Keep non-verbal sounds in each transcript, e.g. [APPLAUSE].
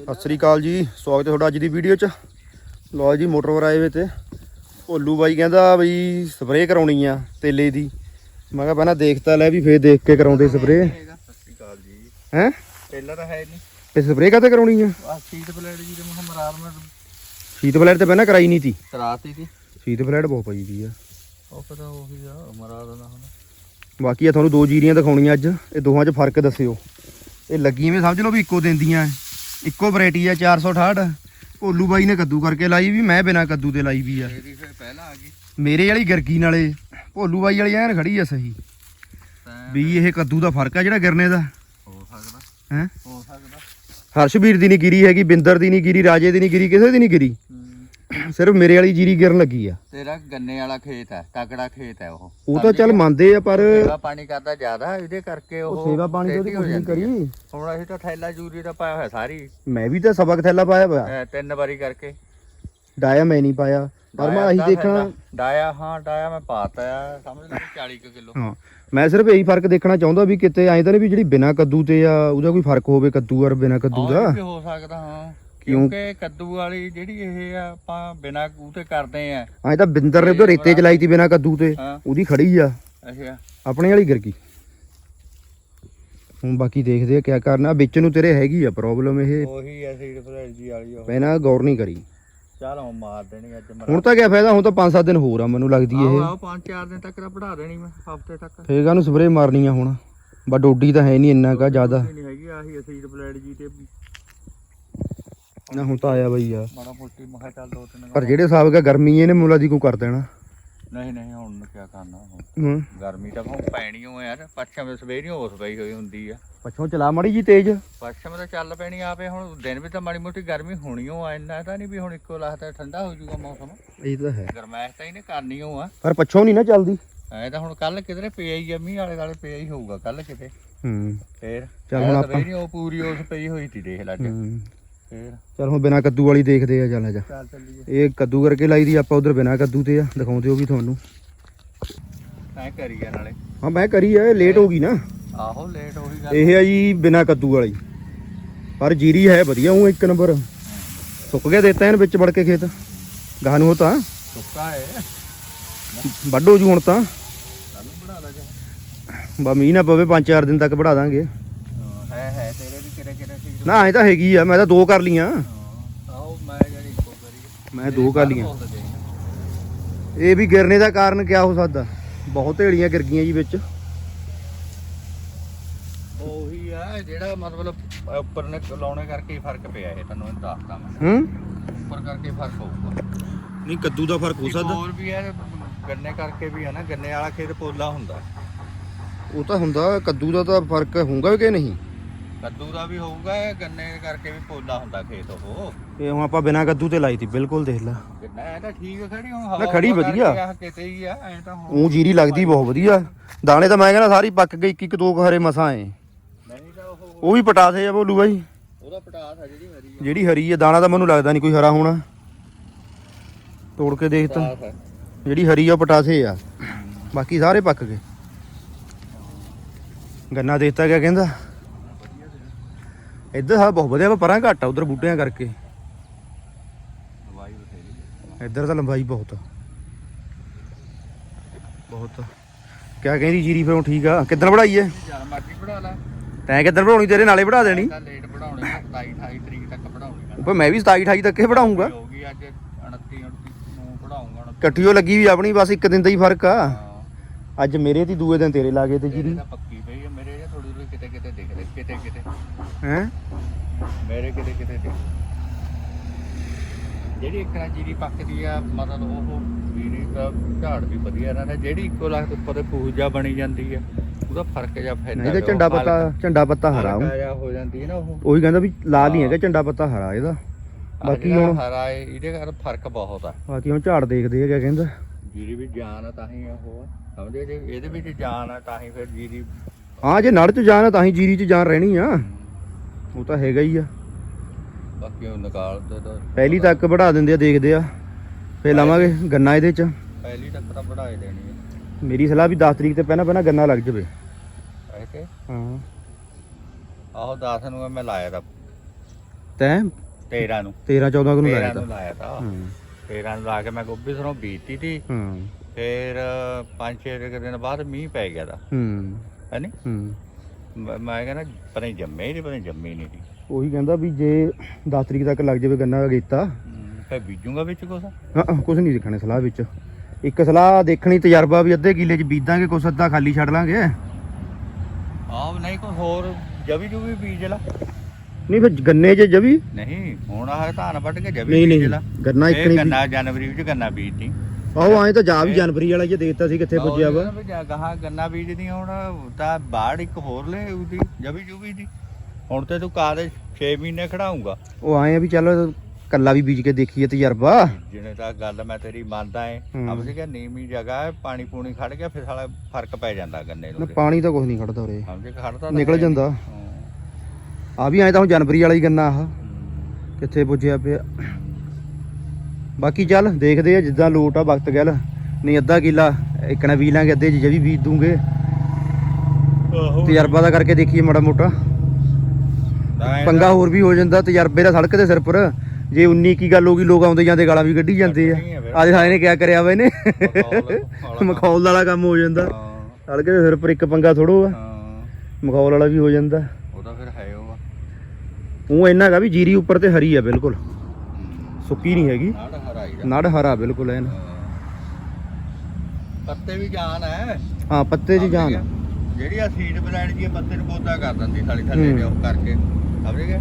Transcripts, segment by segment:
ਸਤਿ ਸ੍ਰੀ ਅਕਾਲ ਜੀ ਸਵਾਗਤ ਹੈ ਤੁਹਾਡਾ ਅੱਜ ਦੀ ਵੀਡੀਓ 'ਚ। ਲਓ ਜੀ ਮੋਟਰ ਆਏ ਵੇ ਤੇ। ਭੋਲੂ ਬਾਈ ਕਹਿੰਦਾ ਬਈ ਸਪਰੇਅ ਕਰਾਉਣੀ ਆ ਤੇਲੇ ਦੀ। ਮੈਂ ਕਿਹਾ ਪਹਿਲਾਂ ਦੇਖ ਤਾਂ ਲੈ ਵੀ ਫੇਰ ਦੇਖ ਕੇ ਕਰਾਉਂਦੇ ਸਪਰੇਅ। ਸਤਿ ਸ਼੍ਰੀ ਅਕਾਲ ਜੀ। ਹੈ? ਪਹਿਲਾਂ ਤਾਂ ਹੈ ਨਹੀਂ। ਇਹ ਸਪਰੇਅ ਕਾਤੇ ਕਰਾਉਣੀ ਆ? ਆ ਸੀਟ ਪਲੇਟ ਜੀ ਤੇ ਮੈਂ ਮਰਾਰ ਮੈਂ ਸ਼ੀਤ ਫਲੈਟ ਤੇ ਪਹਿਲਾਂ ਕਰਾਈ ਨਹੀਂ ਤੀ। ਤਰਾਤੀ ਸੀ ਸ਼ੀਤ ਫਲੈਟ ਬਹੁਤ ਪਈ ਦੀ ਆ। ਉਹ ਪਤਾ ਉਹੀ ਆ ਮਰਾਰ ਦਾ ਹੁਣ। ਬਾਕੀ ਆ ਤੁਹਾਨੂੰ ਦੋ ਜੀਰੀਆਂ ਦਿਖਾਉਣੀਆਂ ਅੱਜ। ਇਹ ਦੋਹਾਂ 'ਚ ਫ਼ਰਕ ਦੱਸਿਓ। ਇਹ ਲੱਗੀਆਂ ਵੀ ਸਮਝ ਲਓ ਵੀ ਇੱਕੋ ਦਿੰਦੀਆਂ ਐ। ਇੱਕੋ ਵੈਰਾਈਟੀ ਆ 468 ਭੋਲੂ ਬਾਈ ਨੇ ਕੱਦੂ ਕਰਕੇ ਲਾਈ ਵੀ ਮੈਂ ਬਿਨਾ ਕੱਦੂ ਤੇ ਲਾਈ ਵੀ ਆ। ਤੇਰੀ ਫਿਰ ਪਹਿਲਾਂ ਆ ਗਈ। ਮੇਰੇ ਵਾਲੀ ਗਰਗੀ ਨਾਲੇ ਭੋਲੂ ਬਾਈ ਵਾਲੀ ਐਨ ਖੜੀ ਆ ਸਹੀ। ਵੀ ਇਹ ਕੱਦੂ ਦਾ ਫ਼ਰਕ ਆ ਜਿਹੜਾ ਗਿਰਨੇ ਦਾ। ਹੋ ਸਕਦਾ। ਹੈ? ਹੋ ਸਕਦਾ। ਹਰਸ਼ਵੀਰ ਦੀ ਨਹੀਂ ਗਿਰੀ ਹੈਗੀ ਬਿੰਦਰ ਦੀ ਨਹੀਂ ਗਿਰੀ ਰਾਜੇ ਦੀ ਨਹੀਂ ਗਿਰੀ ਕਿਸੇ ਦੀ ਨਹੀਂ ਗਿਰੀ। ਸਿਰਫ ਮੇਰੇ ਵਾਲੀ ਜੀਰੀ ਗਿਰਨ ਲੱਗੀ ਆ। ਤੇਰਾ ਗੰਨੇ ਵਾਲਾ ਖੇਤ ਹੈ ਤਕੜਾ ਖੇਤ ਹੈ ਉਹ। ਉਹ ਤਾਂ ਚੱਲ ਮੰਨਦੇ ਆ ਪਰ ਸੇਵਾ ਪਾਣੀ ਕਰਦਾ ਜ਼ਿਆਦਾ ਇਹਦੇ ਕਰਕੇ ਉਹ ਉਹ ਸੇਵਾ ਪਾਣੀ ਤੇ ਉਹਦੀ ਕੁਝ ਨਹੀਂ ਕਰੀ। ਹੁਣ ਅਸੀਂ ਤਾਂ ਥੈਲਾ ਜੂਰੀ ਦਾ ਪਾਇਆ ਹੋਇਆ ਸਾਰੀ। ਮੈਂ ਵੀ ਤਾਂ ਸਬਕ ਥੈਲਾ ਪਾਇਆ ਹੋਇਆ। ਅਹ ਤਿੰਨ ਵਾਰੀ ਕਰਕੇ। ਡਾਇਆ ਮੈਂ ਨਹੀਂ ਪਾਇਆ। ਪਰ ਮੈਂ ਡਾਇਆ ਅੱਧਾ ਦੇਖਣਾ ਥੈਲਾ। ਡਾਇਆ ਹਾਂ ਡਾਇਆ ਮੈਂ ਪਾਤਾ ਆ। ਸਮਝ ਲੈ 40 ਕਿਲੋ। ਹਾਂ ਮੈਂ ਸਿਰਫ ਇਹੀ ਫ਼ਰਕ ਦੇਖਣਾ ਚਾਹੁੰਦਾ ਵੀ ਕਿਤੇ ਐਂ ਤਾਂ ਨਹੀਂ ਵੀ ਜਿਹੜੀ ਬਿਨਾ ਕੱਦੂ ਤੇ ਆ ਉਹਦਾ ਕੋਈ ਫ਼ਰਕ ਹੋਵੇ ਕੱਦੂ ਔਰ ਬਿਨਾ ਕੱਦੂ ਦਾ? ਵੀ ਹੋ ਸਕਦਾ ਹਾਂ। ਕਿਉਂ? ਕਿਉਂਕਿ ਕੱਦੂ ਵਾਲੀ ਜਿਹੜੀ ਇਹ ਆ ਆਪਾਂ ਬਿਨਾ ਕੂ ਤੇ ਕਰਦੇ ਆ। ਐਂ ਤਾਂ ਬਿੰਦਰ ਨੇ ਉਹਦੇ ਰੇਤੇ ਚਲਾਈ ਤੀ ਬਿਨਾ ਕੱਦੂ ਤੇ। ਹਾਂ। ਉਹਦੀ ਖੜੀ ਆ। ਅੱਛਾ। ਆਪਣੇ ਵਾਲੀ ਗਿਰ ਗਈ। ਹੁਣ ਬਾਕੀ ਦੇਖਦੇ ਆ ਕਿਆ ਕਰਨਾ ਵਿੱਚ ਨੂੰ ਤੇਰੇ ਹੈਗੀ ਆ ਪ੍ਰੋਬਲਮ ਇਹ। ਉਹੀ ਆ ਸੀਡ ਫਲੈਟ ਜੀ ਵਾਲੀ ਉਹ। ਪਹਿਲਾਂ ਗੌਰ ਨਹੀਂ ਕਰੀ। ਚੱਲ ਹੁਣ ਮਾਰ ਦੇਣੀ ਅੱਜ ਮਰਾ ਹੁਣ ਤਾਂ ਕਿਆ ਫਾਇਦਾ ਹੁਣ ਤਾਂ 5-7 ਦਿਨ ਹੋਰ ਆ ਮੈਨੂੰ ਲੱਗਦੀ ਇਹ। ਆਹੋ ਪੰਜ ਚਾਰ ਦਿਨ ਤੱਕ ਤਾਂ ਪੜਾ ਦੇਣੀ ਮੈਂ ਹਫ਼ਤੇ ਤੱਕ। ਫੇਰ ਕਾਹਨੂੰ ਸਪਰੇਅ ਮਾਰਨੀ ਆ ਹੁਣ? ਬਾ ਡੋਡੀ ਤਾਂ ਹੈ ਨਹੀਂ ਇੰਨਾ ਕਾ ਜ਼ਿਆਦਾ। ਨਹੀਂ ਹੈਗੀ ਆਹੀ ਸੀਡ ਫਲੈਟ ਜੀ ਤੇ ਨਾ ਹੁਣ ਤਾਂ ਆਇਆ ਬਈ ਆ। ਮਾੜਾ ਮੋਟੀ ਮੈਂ ਕਿਹਾ ਚੱਲ ਦੋ ਤਿੰਨ ਪਰ ਜਿਹੜੇ ਹਿਸਾਬ ਦਾ ਗਰਮੀ ਇਹਨੇ ਮੁਲਾ ਦੀ ਕੋ ਕਰ ਦੇਣਾ। ਨਹੀਂ ਨਹੀਂ ਹੁਣ ਕੀ ਕਰਨਾ ਹੁਣ ਹੂੰ। ਗਰਮੀ ਤਾਂ ਹੁਣ ਪੈਣੀ ਓ ਯਾਰ ਪੱਛਮ ਸਵੇਰ ਹੀ ਹੋਸ ਪਈ ਹੋਈ ਹੁੰਦੀ ਆ। ਪੱਛੋਂ ਚਲਾ ਮੜੀ ਜੀ ਤੇਜ਼। ਪੱਛਮ ਤਾਂ ਚੱਲ ਪੈਣੀ ਆਪੇ ਹੁਣ ਦਿਨ ਵੀ ਤਾਂ ਮਾੜੀ ਮੋਟੀ ਗਰਮੀ ਹੋਣੀ ਓ ਆ ਇੰਨਾ ਤਾਂ ਨਹੀਂ ਵੀ ਹੁਣ ਇੱਕੋ ਲਾਹਤਾ ਠੰਡਾ ਹੋ ਜਾਊਗਾ ਮੌਸਮ। ਇਹ ਤਾਂ ਹੈ। ਗਰਮੈਸ਼ ਤਾਂ ਇਹਨੇ ਕਰਨੀ ਓ ਆ। ਪਰ ਪੱਛੋਂ ਨਹੀਂ ਨਾ ਚੱਲਦੀ। ਐ ਤਾਂ ਹੁਣ ਕੱਲ ਕਿਧਰੇ ਪਿਆ ਹੀ ਆ ਮੀਂਹ ਵਾਲੇ ਵਾਲੇ ਪਿਆ ਹੀ ਹੋਊਗਾ ਕੱਲ ਕਿਤੇ। ਹੂੰ। ਫੇਰ ਚੱਲ ਹੁਣ ਆਪਾਂ- ਸਵੇਰ ਉਹ ਪੂਰੀ ਉਸ ਪਈ ਹੋਈ ਸੀ ਦੇਖ ਲੈ ਅੱਜ। ਹੂੰ। ਫੇਰ। ਚਲ ਹੁਣ ਬਿਨਾ ਕੱਦੂ ਵਾਲੀ ਦੇਖਦੇ ਆ ਚੱਲ ਜਾ। ਚੱਲ ਚੱਲੀਏ। ਇਹ ਕੱਦੂ ਕਰਕੇ ਲਾਈ ਦੀ ਆਪਾਂ ਉਧਰ ਬਿਨਾ ਕੱਦੂ ਤੇ ਆ ਦਿਖਾਉਂਦੇ ਹੋ ਵੀ ਤੁਹਾਨੂੰ। ਐ ਕਰੀ ਆ ਨਾਲੇ। ਹਾਂ ਮੈਂ ਕਰੀ ਆ ਲੇਟ ਹੋ ਗਈ ਨਾ। ਆਹੋ ਲੇਟ ਉਹੀ ਗੱਲ। ਇਹ ਆ ਜੀ ਬਿਨਾ ਕੱਦੂ ਵਾਲੀ। ਪਰ ਜੀਰੀ ਹੈ ਵਧੀਆ ਉਹ ਇੱਕ ਨੰਬਰ। ਸੁੱਕ ਗਿਆ ਦੇਤਾ ਇਹਨ ਵਿੱਚ ਵੜ ਕੇ ਖੇਤ। ਗਾਹ ਨੂੰ ਉਹ ਤਾਂ। ਸੁੱਕਾ ਹੈ ਵੱਢੋ ਜੂ ਹੁਣ ਤਾਂ। ਬਾ ਮੀਂਹ ਨਾ ਪਵੇ 5-4 ਦਿਨ ਤੱਕ ਵਢਾ ਦਾਂਗੇ ਹਾਂ, ਹੈ ਹੈ ਤੇਰੇ ਵੀ ਕਿਹੜੇ ਕਿਹੜੇ ਸੀ ਨਾ ਐ ਤਾਂ ਹੈਗੀ ਆ ਮੈਂ ਤਾਂ ਦੋ ਕਰ ਲੀਆਂ ਆਓ ਮੈਂ ਜਿਹੜੀ ਇੱਕੋ ਕਰੀ। ਮੈਂ ਦੋ ਕਰ ਲੀਆਂ ਇਹ ਵੀ ਗਿਰਨੇ ਦਾ ਕਾਰਨ ਕਿਆ ਹੋ ਸਕਦਾ? ਬਹੁਤ ਢੇੜੀਆਂ ਗਿਰ ਗਈਆਂ ਜੀ ਵਿੱਚ। ਉਹੀ ਆ ਜਿਹੜਾ ਮਤਲਬ ਉੱਪਰ ਨੇ ਲਾਉਣੇ ਕਰਕੇ ਹੀ ਫ਼ਰਕ ਪਿਆ ਇਹ ਇਹ ਦੱਸਦਾ ਮੈਂ। ਹੂੰ? ਉੱਪਰ ਕਰਕੇ ਫ਼ਰਕ ਹੋਊਗਾ। ਨਹੀਂ ਕੱਦੂ ਦਾ ਫ਼ਰਕ ਹੋ ਸਕਦਾ। ਹੋਰ ਵੀ ਹੈ ਗੰਨੇ ਕਰਕੇ ਵੀ ਹੈ ਨਾ ਗੰਨੇ ਵਾਲਾ ਖੇਤ ਪੋਲਾ ਹੁੰਦਾ। ਉਹ ਤਾਂ ਹੁੰਦਾ ਕੱਦੂ ਦਾ ਤਾਂ ਫ਼ਰਕ ਹੋਊਗਾ ਕਿ ਨਹੀਂ? ਕੱਦੂ ਦਾ ਵੀ ਹੋਊਗਾ ਇਹ ਗੰਨੇ ਕਰਕੇ ਵੀ ਪੋਲਾ ਹੁੰਦਾ ਖੇਤ ਉਹ। ਇਹ ਹੁਣ ਆਪਾਂ ਬਿਨਾ ਕੱਦੂ ਤੇ ਲਾਈ ਤੀ ਬਿਲਕੁਲ ਦੇਖ ਲੈ। ਗੰਨਾ ਇਹ ਤਾਂ ਠੀਕ ਖੜੀ ਹੁਣ ਨਾ, ਹਵਾ ਖੜੀ ਹੁਵਾ ਵਧੀਆ। ਕਰਕੇ ਆਹ ਕਿਤੇ ਹੀ ਆ ਐ ਤਾਂ ਹੁਣ ਉਹ ਜੀਰੀ ਲੱਗਦੀ ਬਹੁਤ ਵਧੀਆ। ਦਾਣੇ ਤਾਂ ਮੈਂ ਕਹਿੰਦਾ ਸਾਰੀ ਪੱਕ ਗਈ ਇੱਕ ਇੱਕ ਦੋ ਕੁ ਹਰੇ ਮਸਾਂ ਏ ਨਹੀਂ ਤਾਂ ਉਹ ਉਹ ਵੀ ਪਟਾਸੇ ਆ ਬੋਲੂ ਬਾਈ। ਉਹਦਾ ਪਟਾਸ ਆ ਜਿਹੜੀ ਹਰੀ ਆ। ਜਿਹੜੀ ਹਰੀ ਆ ਦਾਣਾ ਤਾਂ ਮੈਨੂੰ ਲੱਗਦਾ ਨਹੀਂ ਕੋਈ ਹਰਾ ਹੋਣਾ। ਤੋੜ ਕੇ ਦੇਖ ਤਾਂ। ਪਟਾਸ ਆ। ਜਿਹੜੀ ਹਰੀ ਆ ਉਹ ਪਟਾਸੇ ਆ। ਬਾਕੀ ਸਾਰੇ ਪੱਕ ਗਏ। ਗੰਨਾ ਦੇਤਾ ਗਿਆ ਕਹਿੰਦਾ। ਇੱਧਰ ਹਾਂ ਬਹੁਤ ਵਧੀਆ ਪਰਾਂ ਘੱਟ ਆ ਉਧਰ ਬੂਟਿਆਂ ਕਰਕੇ। ਬਥੇਰੀ ਇੱਧਰ ਤਾਂ ਲੰਬਾਈ ਬਹੁਤ ਆ। ਬਹੁਤ। ਕਿਆ ਕਹਿੰਦੀ ਜੀਰੀ ਫਿਰ ਠੀਕ ਆ? ਕਿੱਦਣ ਵੜਾਈ ਐ? ਚੱਲ ਮਰਜ਼ੀ ਪੜਾ ਲੈ। ਤੈਂ ਕਿੱਦਣ ਵੜਾਉਣੀ ਤੇਰੇ ਨਾਲੇ ਵੜਾ ਦੇਣੀ? ਤਾਂ ਲੇਟ ਪੜਾਉਣੀ 27 28 ਤਰੀਕ ਤੱਕ ਪੜਾਉਣੀ ਉੱਪਰ ਮੈਂ ਵੀ 27 28 ਤੱਕ ਹੀ ਵੜਾਉਂਗਾ ਹੋਊਗੀ ਅੱਜ 29 29 ਨੂੰ ਪੜਾਉਂਗਾ ਹੁਣ ਇਕੱਠੀਓ ਲੱਗੀ ਵੀ ਆਪਣੀ ਬਸ ਇੱਕ ਦਿਨ ਦਾ ਹੀ ਫ਼ਰਕ ਆ। ਅੱਜ ਮੇਰੇ ਤੇ ਦੂਏ ਦਿਨ ਤੇਰੇ ਲਾਗੇ ਤੇ ਜੀਰੀ ਤਾਂ ਪੱਕੀ ਪਈ ਆ ਮੇਰੇ ਜਾਂ ਥੋੜੀ ਥੋੜੀ ਕਿਤੇ ਕਿਤੇ ਦਿਖਦੇ ਕਿਤੇ ਕਿਤੇ ਹੈ? ਮੇਰੇ ਕਿਤੇ ਕਿਤੇ ਦਿਖ ਜਿਹੜੀ ਇੱਕ ਨਾ ਜੀਰੀ ਪੱਕਦੀ ਆ ਮਤਲਬ ਉਹ ਜੀਰੀ ਦਾ ਝਾੜ ਵੀ ਵਧੀਆ ਰਹਿੰਦਾ। ਜਿਹੜੀ ਇੱਕੋ ਲੱਖ ਉੱਪਰ ਤੇ ਪੂਜਾ ਬਣੀ ਜਾਂਦੀ ਆ ਉਹਦਾ ਫ਼ਰਕ ਜਿਹਾ ਫੈਦਾ ਨਹੀਂ ਤੇ ਝੰਡਾ ਪੱਤਾ ਝੰਡਾ ਪੱਤਾ ਹਰਾ ਉਹ। ਹਰਾ ਹੋ ਜਾਂਦੀ ਹੈ ਨਾ ਉਹ। ਉਹੀ ਕਹਿੰਦਾ ਵੀ ਲਾਲ ਨਹੀਂ ਹੈਗਾ ਝੰਡਾ ਪੱਤਾ ਹਰਾ ਇਹਦਾ। ਬਾਕੀ ਹੁਣ ਹਰਾ ਇਹਦੇ ਕਰ ਫ਼ਰਕ ਬਹੁਤ ਆ। ਬਾਕੀ ਹੁਣ ਝਾੜ ਦੇਖਦੇ ਆ ਕਿਆ ਕਹਿੰਦਾ। ਜੀਰੀ ਵੀ ਜਾਨ ਆ ਤਾਂ ਹੀ ਉਹ। ਆ। ਸਮਝੇ ਜੇ? ਇਹਦੇ ਵਿੱਚ ਜਾਨ ਆ ਤਾਂ ਹੀ ਫਿਰ ਜੀਰੀ ਹਾਂ ਜੇ ਨੜ ਚ ਜਾਨ ਆ ਤਾਂ ਹੀ ਜੀਰੀ ਚ ਜਾਨ ਰਹਿਣੀ ਆ। ਉਹ ਤਾਂ ਹੈਗਾ ਹੀ ਆ। ਬਾਕੀ ਉਹ ਨਿਕਾਲ ਤੇ ਤਾਂ ਪਹਿਲੀ ਤੱਕ ਵੜਾ ਦਿੰਦੇ ਆ ਦੇਖਦੇ ਆ। ਫੇਰ ਲਾਵਾਂਗੇ ਗੰਨਾ ਇਹਦੇ ਚ। ਪਹਿਲੀ ਤੱਕ ਤਾਂ ਵਧਾਏ ਦੇਣੀ ਹੈ ਮੇਰੀ ਸਲਾਹ ਵੀ 10 ਤਰੀਕ ਤੇ ਪਹਿਲਾਂ ਪਹਿਲਾਂ ਗੰਨਾ ਲੱਗ ਜਾਵੇ। ਐ ਕਿ ਹਾਂ। ਆਹੋ 10 ਨੂੰ ਮੈਂ ਲਾਇਆ ਤਾਂ। ਤੈਂ? 13 ਨੂੰ। 13 14 ਨੂੰ ਲਾਇਆ 13 ਤਾਂ। ਨੂੰ ਲਾਇਆ ਤਾਂ। ਹੂੰ। 13 ਨੂੰ ਲਾ ਕੇ ਮੈਂ ਗੋਭੀ ਸਰੋਂ ਬੀਜਤੀ ਤੀ। ਹੂੰ। ਫਿਰ 5-6 ਦਿਨ ਬਾਅਦ ਮੀਂਹ ਪੈ ਗਿਆ ਦਾ ਹੂੰ। ਹੈ ਨੀ? ਹੂੰ। ਮੈਂ ਮੈਂ ਕਹਿੰਦਾ ਪਤਾ ਨਹੀਂ ਜੰਮੇ ਨਹੀਂ ਪਤਾ ਨਹੀਂ ਜੰਮੇ ਨਹੀਂ ਦੀ ਉਹੀ ਕਹਿੰਦਾ ਵੀ ਜੇ 10 ਤਰੀਕ ਤੱਕ ਲੱਗ ਜਾਵੇ ਗੰਨਾ ਅਗੇਤਾ ਫਿਰ ਬੀਜੂਗਾ ਵਿੱਚ ਕੁਛ? ਹਾਂ ਕੁਝ ਨਹੀਂ ਦੇਖਣੇ ਸਲਾਹ ਵਿੱਚ। ਇੱਕ ਸਲਾਹ ਦੇਖਣੀ ਤਜਰਬਾ ਵੀ ਅੱਧੇ ਕਿੱਲੇ 'ਚ ਬੀਜਾਂਗੇ ਕੁਛ ਅੱਧਾ ਖਾਲੀ ਛੱਡ ਲਾਂਗੇ। ਆਹ ਨਹੀਂ ਕੋਈ ਹੋਰ ਜਵੀ ਜੂਵੀ ਬੀਜ ਲਾ। ਨਹੀਂ ਫਿਰ ਗੰਨੇ 'ਚ ਜਵੀ? ਨਹੀਂ ਹੁਣ ਆਹ ਧਾਨ ਵੱਢ ਕੇ ਜਵੀ ਨਹੀਂ ਬੀਜ ਨਹੀਂ ਲਾ। ਗੰਨਾ ਇੱਕ ਇਹ ਨਹੀਂ ਗੰਨਾ ਜਨਵਰੀ ਵਿੱਚ ਗੰਨਾ ਬੀਜਦੀ ਆਹੋ ਆਏ ਤਾਂ ਜਾ ਵੀ ਜਨਵਰੀ ਵਾਲਾ ਜੇ ਦੇਤਾ ਸੀ ਕਿੱਥੇ ਪੁੱਜਿਆ ਵਾ। ਗਾਹਾਂ ਗੰਨਾ ਬੀਜਦੀ ਹੁਣ ਤਾਂ ਬਾੜ ਇੱਕ ਹੋਰ ਲੈ ਉਹਦੀ ਜਵੀ ਜੂਵੀ ਦੀ। ਹੁਣ ਤੇ ਤੂੰ ਕਾਦੇ 6 ਮਹੀਨੇ ਖੜਾਉਂਗਾ ਉਹ ਆਏ ਆ ਵੀ ਚੱਲ ਕੱਲਾ ਵੀ ਬੀਜ ਕੇ ਦੇਖੀਏ ਤਜਰਬਾ। ਜਿਹਨੇ ਤਾਂ ਗੱਲ ਮੈਂ ਤੇਰੀ ਮੰਨਦਾ ਏ। ਅਬ ਕਿ ਨੀਵੀਂ ਜਗ੍ਹਾ ਹੈ ਪਾਣੀ ਪੂਣੀ ਖੜ ਗਿਆ ਫਿਰ ਸਾਲਾ ਫ਼ਰਕ ਪੈ ਜਾਂਦਾ ਗੰਨੇ ਨਾ ਪਾਣੀ ਤਾਂ ਕੁਝ ਨਹੀਂ ਖੜਦਾ ਉਰੇ। ਸਮਝ ਖੜਦਾ ਤਾਂ ਨਿਕਲ। ਜਾਂਦਾ। ਆ ਵੀ ਆਏ ਤਾਂ ਹੁਣ ਜਨਵਰੀ ਵਾਲਾ ਹੀ ਗੰਨਾ ਆਹ। ਹੂੰ। ਕਿੱਥੇ ਪੁੱਜਿਆ ਪਿਆ। ਬਾਕੀ ਚੱਲ ਦੇਖਦੇ ਆ ਜਿੱਦਾਂ ਲੋਟ ਆ ਵਕਤ ਗੱਲ। ਨਹੀਂ ਅੱਧਾ ਕਿੱਲਾ ਇੱਕ ਨਾ ਬੀਜ ਲਾਂਗੇ ਅੱਧੇ 'ਚ ਵੀ ਬੀਜ ਦੂੰਗੇ। ਤਜਰਬਾ ਦਾ ਕਰਕੇ ਦੇਖੀਏ ਮਾੜਾ ਮੋਟਾ। ਪੰਗਾ ਹੋਰ ਵੀ ਹੋ ਜਾਂਦਾ ਤਜਰਬੇ ਦਾ ਸੜਕ ਦੇ ਸਿਰ ਪਰ। ਜੇ 19 ਕੀ ਗੱਲ ਹੋ ਗਈ ਲੋਕ ਆਉਂਦੇ ਜਾਂਦੇ ਗਾਲਾਂ ਵੀ ਕੱਢੀ ਜਾਂਦੇ ਆ। ਆ ਫਿਰ। ਆਜ ਹਾਏ ਨੇ ਕਿਆ ਕਰਿਆ ਵਾ ਇਹਨੇ? ਮਖੌਲ- ਵਾਲਾ ਕੰਮ ਹੋ ਜਾਂਦਾ। ਹਾਂ, ਸੜਕ ਦੇ ਸਿਰ ਪਰ ਇੱਕ ਪੰਗਾ ਥੋੜੋ ਆ ਹਾਂ, ਮਖੌਲ ਵਾਲਾ ਵੀ ਹੋ ਜਾਂਦਾ। ਉਹਦਾ ਫਿਰ ਹੈ ਉਹ। ਉਹ ਇੰਨਾ ਹੈਗਾ ਵੀ ਜੀਰੀ ਉੱਪਰ ਤੇ ਹਰੀ ਆ ਬਿਲਕੁਲ। ਸੁੱਕੀ ਨਹੀਂ ਹੈਗੀ। ਨਾੜ ਹਰਾਈ ਦਾ ਨੜ ਹਰਾ ਬਿਲਕੁਲ ਐਨ। ਪੱਤੇ ਵੀ ਜਾਨ ਹੈ। ਹਾਂ ਪੱਤੇ 'ਚ ਜਾਨ। ਜਿਹੜੀ ਆ ਸੀਡ ਬਲੈਂਡ ਜੀ ਪੱਤੇ ਨੂੰ ਪੌਦਾ ਕਰ ਦਿੰਦੀ ਥਾਲੀ ਥੱਲੇ। ਦੇ ਉਹ ਕਰਕੇ। ਸਮਝ ਗਏ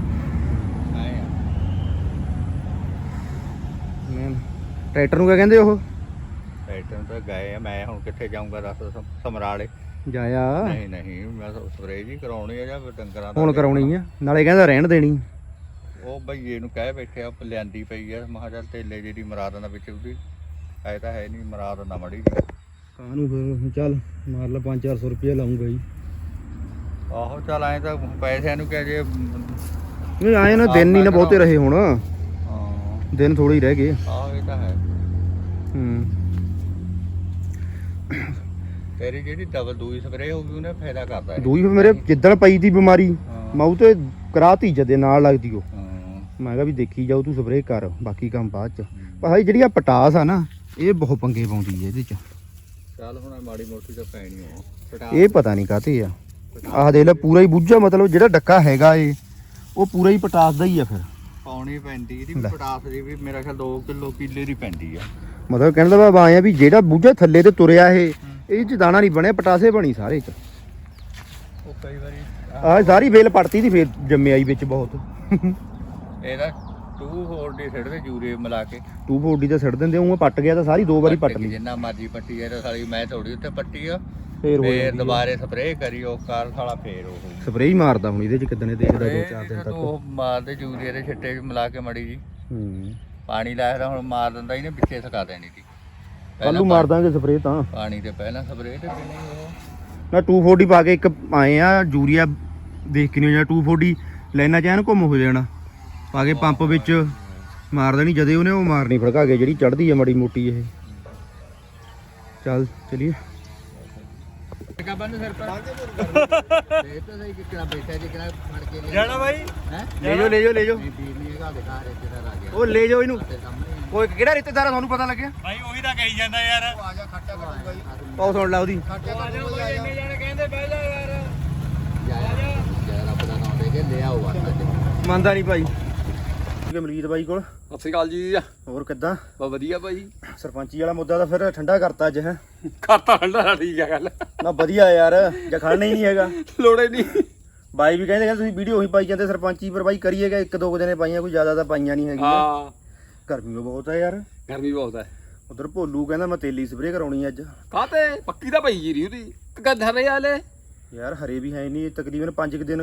ਟਰੈਕਟਰ ਨੂੰ ਕਿਆ ਕਹਿੰਦੇ ਉਹ? ਟਰੈਕਟਰ ਤਾਂ ਗਏ ਆ ਮੈਂ ਹੁਣ ਕਿੱਥੇ ਜਾਊਂਗਾ ਦੱਸ ਸਮ- ਸਮਰਾਲੇ? ਜਾਇਆ। ਨਹੀਂ ਨਹੀਂ ਮੈਂ ਸਪਰੇਅ ਜੀ ਕਰਾਉਣੀ ਆ ਜਾਂ ਡੰਗਰਾਂ ਦਾ ਹੁਣ ਕਰਾਉਣੀ ਆ ਨਾਲੇ ਕਹਿੰਦਾ ਰਹਿਣ ਦੇਣੀ। ਉਹ ਬਈਏ ਨੂੰ ਕਹਿ ਬੈਠੇ ਆ ਲਿਆਂਦੀ ਪਈ ਆ ਮਹਾਜਲ ਤੇਲੇ ਜਿਹੜੀ ਮਰਾਦ ਨਾਲ ਵਿੱਚ ਉਹਦੀ ਐ ਤਾਂ ਹੈ ਨਹੀਂ ਮਰਾਦ ਨਾ ਮੜੀ। ਦੀ ਕਾਹਨੂੰ ਫਿਰ ਚੱਲ ਮਾਰ ਲਾ 5-400 ਰੁਪਏ ਲਾਉਂਗਾ ਜੀ ਆਹੋ ਚੱਲ ਐ ਤਾਂ ਪੈਸਿਆਂ ਨੂੰ ਕਹਿ ਜੇ ਨਹੀਂ ਆਏ ਨਾ ਦਿਨ ਨਹੀਂ ਨਾ ਬਹੁਤੇ ਰਹੇ। ਹੁਣ। ਹਾਂ। ਦਿਨ ਥੋੜੇ ਹੀ ਰਹਿ ਗਏ। ਆਹੋ ਇਹ ਤਾਂ ਹੈ। ਹੂੰ। ਤੇਰੀ ਜਿਹੜੀ ਡਬਲ ਦੂਈ ਸਪਰੇਅ ਹੋ ਗਈ ਉਹਨੇ ਫਾਇਦਾ ਕਰਦਾ ਹੈ ਦੂਈ ਮੇਰੇ ਜਿੱਦਣ ਪਈ ਦੀ ਬਿਮਾਰੀ ਹਾਂ। ਮੈਂ ਉਹ ਤੇ ਕਰਾਤੀ ਜਦੇ ਨਾਲ ਲੱਗਦੀ ਉਹ। ਹਾਂ। ਮੈਂ ਕਿਹਾ ਵੀ ਦੇਖੀ ਜਾਓ ਤੂੰ ਸਪਰੇਅ ਕਰ ਬਾਕੀ ਕੰਮ ਬਾਅਦ ਚ। ਭਾਈ ਜਿਹੜੀ ਆ ਪਟਾਸ ਆ ਨਾ ਇਹ ਬਹੁਤ ਪੰਗੇ ਪਾਉਂਦੀ ਹੈ ਇਹਦੇ ਚ। ਚੱਲ ਹੁਣ ਮਾੜੀ ਮੋਟੀ ਤਾਂ ਪੈਣੀ ਹੋ ਇਹ ਪਤਾ ਨਹੀਂ ਕਾਤੇ ਆ। ਆਹ ਦੇਖ ਲੈ ਪੂਰਾ ਹੀ ਬੁੱਝਾ ਮਤਲਬ ਜਿਹੜਾ ਡੱਕਾ ਹੈਗਾ ਏ ਉਹ ਪੂਰਾ ਹੀ ਪਟਾਸ ਦਾ ਹੀ ਆ ਫਿਰ। ਪਾਉਣੀ ਪੈਂਦੀ ਇਹਦੀ। ਪਟਾਸ ਦੀ ਵੀ ਮੇਰਾ ਖਿਆਲ 2 ਕਿਲੋ ਕਿੱਲੇ ਦੀ ਪੈਂਦੀ ਆ। ਮਤਲਬ ਕਹਿਣ ਦਾ ਭਾਵ ਆਏ ਆ ਵੀ ਜਿਹੜਾ ਬੁੱਝਾ ਥੱਲੇ ਤੇ ਤੁਰਿਆ ਇਹ ਇਹ ਚ ਦਾਣਾ ਨਹੀਂ ਬਣਿਆ ਪਟਾਸੇ ਬਣੀ ਸਾਰੇ ਚ। ਉਹ ਕਈ ਵਾਰੀ ਆਹ ਸਾਰੀ ਵੇਲ ਪੜਤੀ ਦੀ ਫੇਰ ਜੰਮੇ ਆਈ ਵਿੱਚ ਬਹੁਤ। ਇਹਦਾ 2 ਹੋਰ ਦੀ ਸਿੱਟ ਦੇ ਜੂਰੇ ਮਿਲਾ ਕੇ। 240 ਤੇ ਸਿੱਟ ਦਿੰਦੇ ਉਹ ਪੱਟ ਗਿਆ ਤਾਂ ਸਾਰੀ ਦੋ ਵਾਰੀ ਪੱਟ ਲਈ। ਜਿੰਨਾ ਮਰਜ਼ੀ ਪੱਟੀ ਤਾਂ ਸਾਲੀ ਮੈਂ ਥੋੜੀ ਉੱਤੇ ਪੱਟੀ ਆ। ਫੇਰ ਹੋ ਫੇਰ ਜਾਂਦੀ। ਦੁਬਾਰੇ ਸਪਰੇਅ ਕਰੀ ਉਹ ਕਾਰ ਸਾਲਾ ਫੇਰ ਉਹ ਸਪਰੇਅ ਹੀ ਮਾਰਦਾ ਹੁਣ ਇਹਦੇ ਚ ਕਿਦਣੇ ਦੇਖਦਾ ਦੋ ਚਾਰ ਦਿਨ ਜਦੋਂ ਤੱਕ ਉਹ ਮਾਰਦੇ ਜੂਰੀਏ ਦੇ ਛਿੱਟੇ ਵੀ ਮਿਲਾ ਕੇ ਮੜੀ ਜੀ। ਹੂੰ। ਪਾਣੀ ਲਾਇਆ ਹੁਣ ਮਾਰ ਦਿੰਦਾ ਇਹਨੇ ਪਿੱਛੇ ਸਕਾ ਦੇਣੀ ਸੀ। ਕੱਲੂ ਮਾਰ ਦਾਂਗੇ ਸਪਰੇਅ ਤਾਂ। ਪਾਣੀ ਤੇ ਪਹਿਲਾਂ ਸਪਰੇਅ ਤੇ ਨਹੀਂ ਉਹ ਨਾ 240 ਪਾ ਕੇ ਇੱਕ ਆਏ ਆ ਯੂਰੀਆ ਦੇਖ ਕੇ ਨਹੀਂ ਹੋ ਜਾਣਾ 240 ਲੈਣਾ ਚਾਹਨ ਘੁੰਮ ਹੋ ਜਾਣਾ। ਪਾ ਕੇ ਪੰਪ ਵਿੱਚ ਮਾਰ ਦੇਣੀ ਜਦੇ ਉਹਨੇ ਉਹ ਮਾਰਨੀ। ਫੜਕਾ ਕੇ ਜਿਹੜੀ ਚੜਦੀ ਆ ਮੜੀ ਮੋਟੀ ਇਹ। ਚੱਲ ਚਲੀਏ। ਕਾ ਬੰਦ ਸਿਰ ਪਰ ਇਹ ਤਾਂ ਸਹੀ ਕਿਹੜਾ ਬੈਠਾ ਜੀ ਕਿਹੜਾ ਫੜ ਕੇ ਲੈ ਜਾਣਾ ਬਾਈ। ਹੈ? ਲੈ ਜਾਓ ਲੈ ਜਾਓ ਲੈ ਜਾਓ। ਨਹੀਂ ਵੀਰ ਨਹੀਂ ਹੈਗਾ ਦਿਖਾ ਰਹੇ ਕਿਹੜਾ ਆ ਗਿਆ। ਉਹ ਲੈ ਜਾਓ ਇਹਨੂੰ। ਤੇ ਸਾਹਮਣੇ ਕੋਈ ਕਿਹੜਾ ਰਿਸ਼ਤੇਦਾਰ ਆ ਤੁਹਾਨੂੰ ਪਤਾ ਲੱਗਿਆ? ਬਾਈ ਉਹੀ ਤਾਂ ਕਹੀ ਜਾਂਦਾ ਯਾਰ। ਆ ਜਾ ਖੱਟਾ ਕਰੂਗਾ ਜੀ। ਪਾਉ ਸੁਣ ਲਾ ਉਹਦੀ। ਖੱਟਾ ਕਰੂਗਾ ਆ ਜਾ। ਜਣੇ ਕਹਿੰਦੇ ਬਹਿ ਜਾ ਯਾਰ। ਜਾ ਜਾ ਰੱਬ ਦਾ ਨਾਮ ਲੈ ਕੇ ਲੈ ਆਓ ਅੱਜ ਮੰਨਦਾ ਨਹੀਂ ਭਾਈ। ਕਿ ਮਲਕੀਤ ਬਾਈ ਕੋਲ। ਸਤਿ ਸ਼੍ਰੀ ਅਕਾਲ ਜੀ। ਹੋਰ ਕਿੱਦਾਂ? ਬਾ ਵਧੀਆ ਭਾਈ ਸਰਪੰਚੀ ਵਾਲਾ ਮੁੱਦਾ ਤਾਂ ਫਿਰ ਠੰਡਾ ਕਰਤਾ ਅੱਜ ਹੈ? ਕਰਤਾ ਠੰਡਾ ਠੀਕ ਆ ਗੱਲ। ਨਾ ਵਧੀਆ ਯਾਰ ਜਾਂ ਖੜਨਾ ਹੀ ਨਹੀਂ ਹੈਗਾ। ਲੋੜੇ ਨਹੀਂ। ਬਾਈ ਵੀ ਕਹਿੰਦੇ ਕਹਿੰਦੇ ਤੁਸੀਂ ਵੀਡੀਓ ਉਹੀ ਪਾਈ ਜਾਂਦੇ ਸਰਪੰਚੀ ਪਰ ਬਾਈ ਕਰੀਏਗਾ ਇੱਕ ਦੋ ਕੁ ਦਿਨੇ ਪਾਈਆਂ ਕੋਈ ਜ਼ਿਆਦਾ ਤਾਂ ਪਾਈਆਂ ਨਹੀਂ ਹੈਗੀਆਂ। ਹਾਂ। ਗਰਮੀ ਬਹੁਤ ਆ ਯਾਰ। ਗਰਮੀ ਬਹੁਤ ਹੈ। ਉਧਰ ਭੋਲੂ ਕਹਿੰਦਾ ਮੈਂ ਤੇਲੀ ਸਪਰੇਅ ਕਰਾਉਣੀ ਅੱਜ। ਕਾਤੇ ਪੱਕੀ ਤਾਂ ਪਈ ਜੀਰੀ ਉਹਦੀ। ਕਦ ਹਰੇ ਵਾਲੇ ਯਾਰ ਹਰੇ ਵੀ ਹੈ ਨਹੀਂ ਤਕਰੀਬਨ 5 ਦਿਨ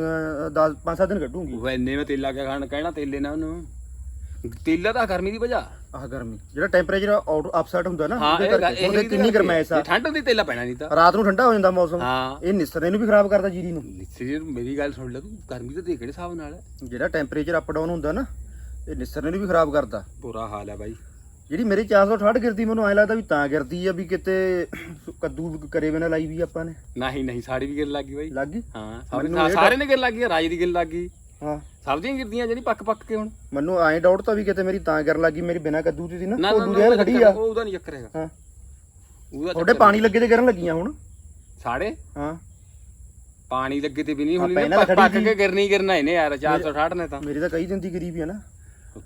10 5-7 ਦਿਨ ਕੱਢੂਗੀ। ਉਹ ਇੰਨੇ ਮੈਂ ਤੇਲਾ ਕਿਆ ਖਾਣ ਕਹਿਣਾ ਤੇਲੇ ਨਾ ਉਹਨੂੰ। ਤੇਲਾ ਤਾਂ ਗਰਮੀ ਦੀ ਵਜ੍ਹਾ। ਆਹ ਗਰਮੀ ਜਿਹੜਾ ਟੈਂਪਰੇਚਰ ਆਊਟ ਅਪਸੈਟ ਹੁੰਦਾ ਨਾ ਹਾਂ ਇਹ ਕਰਕੇ। ਉਹਦੇ ਕਿੰਨੀ ਗਰਮੈਸ਼ ਆ ਠੰਡ ਦੀ ਤੇਲਾ ਪੈਣਾ ਨਹੀਂ ਤਾਂ। ਰਾਤ ਨੂੰ ਠੰਡਾ ਹੋ ਜਾਂਦਾ ਮੌਸਮ। ਹਾਂ। ਇਹ ਨਿਸਰੇ ਨੂੰ ਵੀ ਖਰਾਬ ਕਰਦਾ ਜੀਰੀ ਨੂੰ। ਨਿശ്ਚੇ ਮੇਰੀ ਗੱਲ ਸੁਣ ਲੈ ਤੂੰ ਗਰਮੀ ਤਾਂ ਦੇਖ ਕਿਹੜੇ ਹਿਸਾਬ ਨਾਲ ਹੈ। ਜਿਹੜਾ ਟੈਂਪਰੇਚਰ ਅਪ ਡਾਊਨ ਹੁੰਦਾ ਨਾ ਇਹ ਨਿਸਰੇ ਨੂੰ ਵੀ ਖਰਾਬ ਕਰਦਾ। ਬੁਰਾ ਹਾਲ ਹੈ ਬਾਈ। ਜਿਹੜੀ ਮੇਰੇ 468 ਗਿਰਦੀ ਮੈਨੂੰ ਐ ਲੱਗਦਾ ਵੀ ਤਾਂ ਗਿਰਦੀ ਆ ਵੀ ਕਿਤੇ ਕੱਦੂ ਕਰੇ ਬਿਨਾ ਲਾਈ ਵੀ ਆਪਾਂ ਨੇ। ਨਹੀਂ ਨਹੀਂ ਸਾੜੀ ਵੀ ਗਿਰ ਲੱਗੀ ਬਾਈ। ਲੱਗ ਹਾਂ ਸਾਰੇ ਨੇ ਗਿਰ ਲੱਗੀ ਰਾਜ ਦੀ ਗਿਰ ਲੱਗੀ ਹਾਂ। ਸਬਜ਼ੀਆਂ ਗਿਰਦੀਆਂ ਜਿਹੜੀ ਪੱਕ ਪੱਕ ਕੇ ਹੁਣ। ਮੈਨੂੰ ਐਂ ਡਾਊਟ ਤਾਂ ਵੀ ਕਿਤੇ ਮੇਰੀ ਤਾਂ ਕਰਨ ਲੱਗੀ ਮੇਰੀ ਬਿਨਾ ਕੱਦੂ ਦੀ ਸੀ ਨਾ ਉਹ ਦੂਰੇ ਖੜੀ ਆ। ਉਹ ਉਹਦਾ ਨਹੀਂ ਚੱਕਰ ਹੈਗਾ। ਹਾਂ। ਉਹਦਾ ਤੁਹਾਡੇ ਪਾਣੀ ਲੱਗੇ ਤੇ ਕਰਨ ਲੱਗੀਆਂ ਹੁਣ। ਸਾੜੇ ਹਾਂ। ਪਾਣੀ ਲੱਗੇ ਤੇ ਵੀ ਨਹੀਂ ਹੋਣੀ ਪੱਕ। ਕੇ ਗਿਰਨੀ ਗਿਰਨਾ ਇਹਨੇ ਯਾਰ 460 ਨੇ ਤਾਂ। ਮੇਰੀ ਤਾਂ ਕਈ ਦਿਨ ਦੀ ਗਰੀਬੀ ਆ ਨਾ।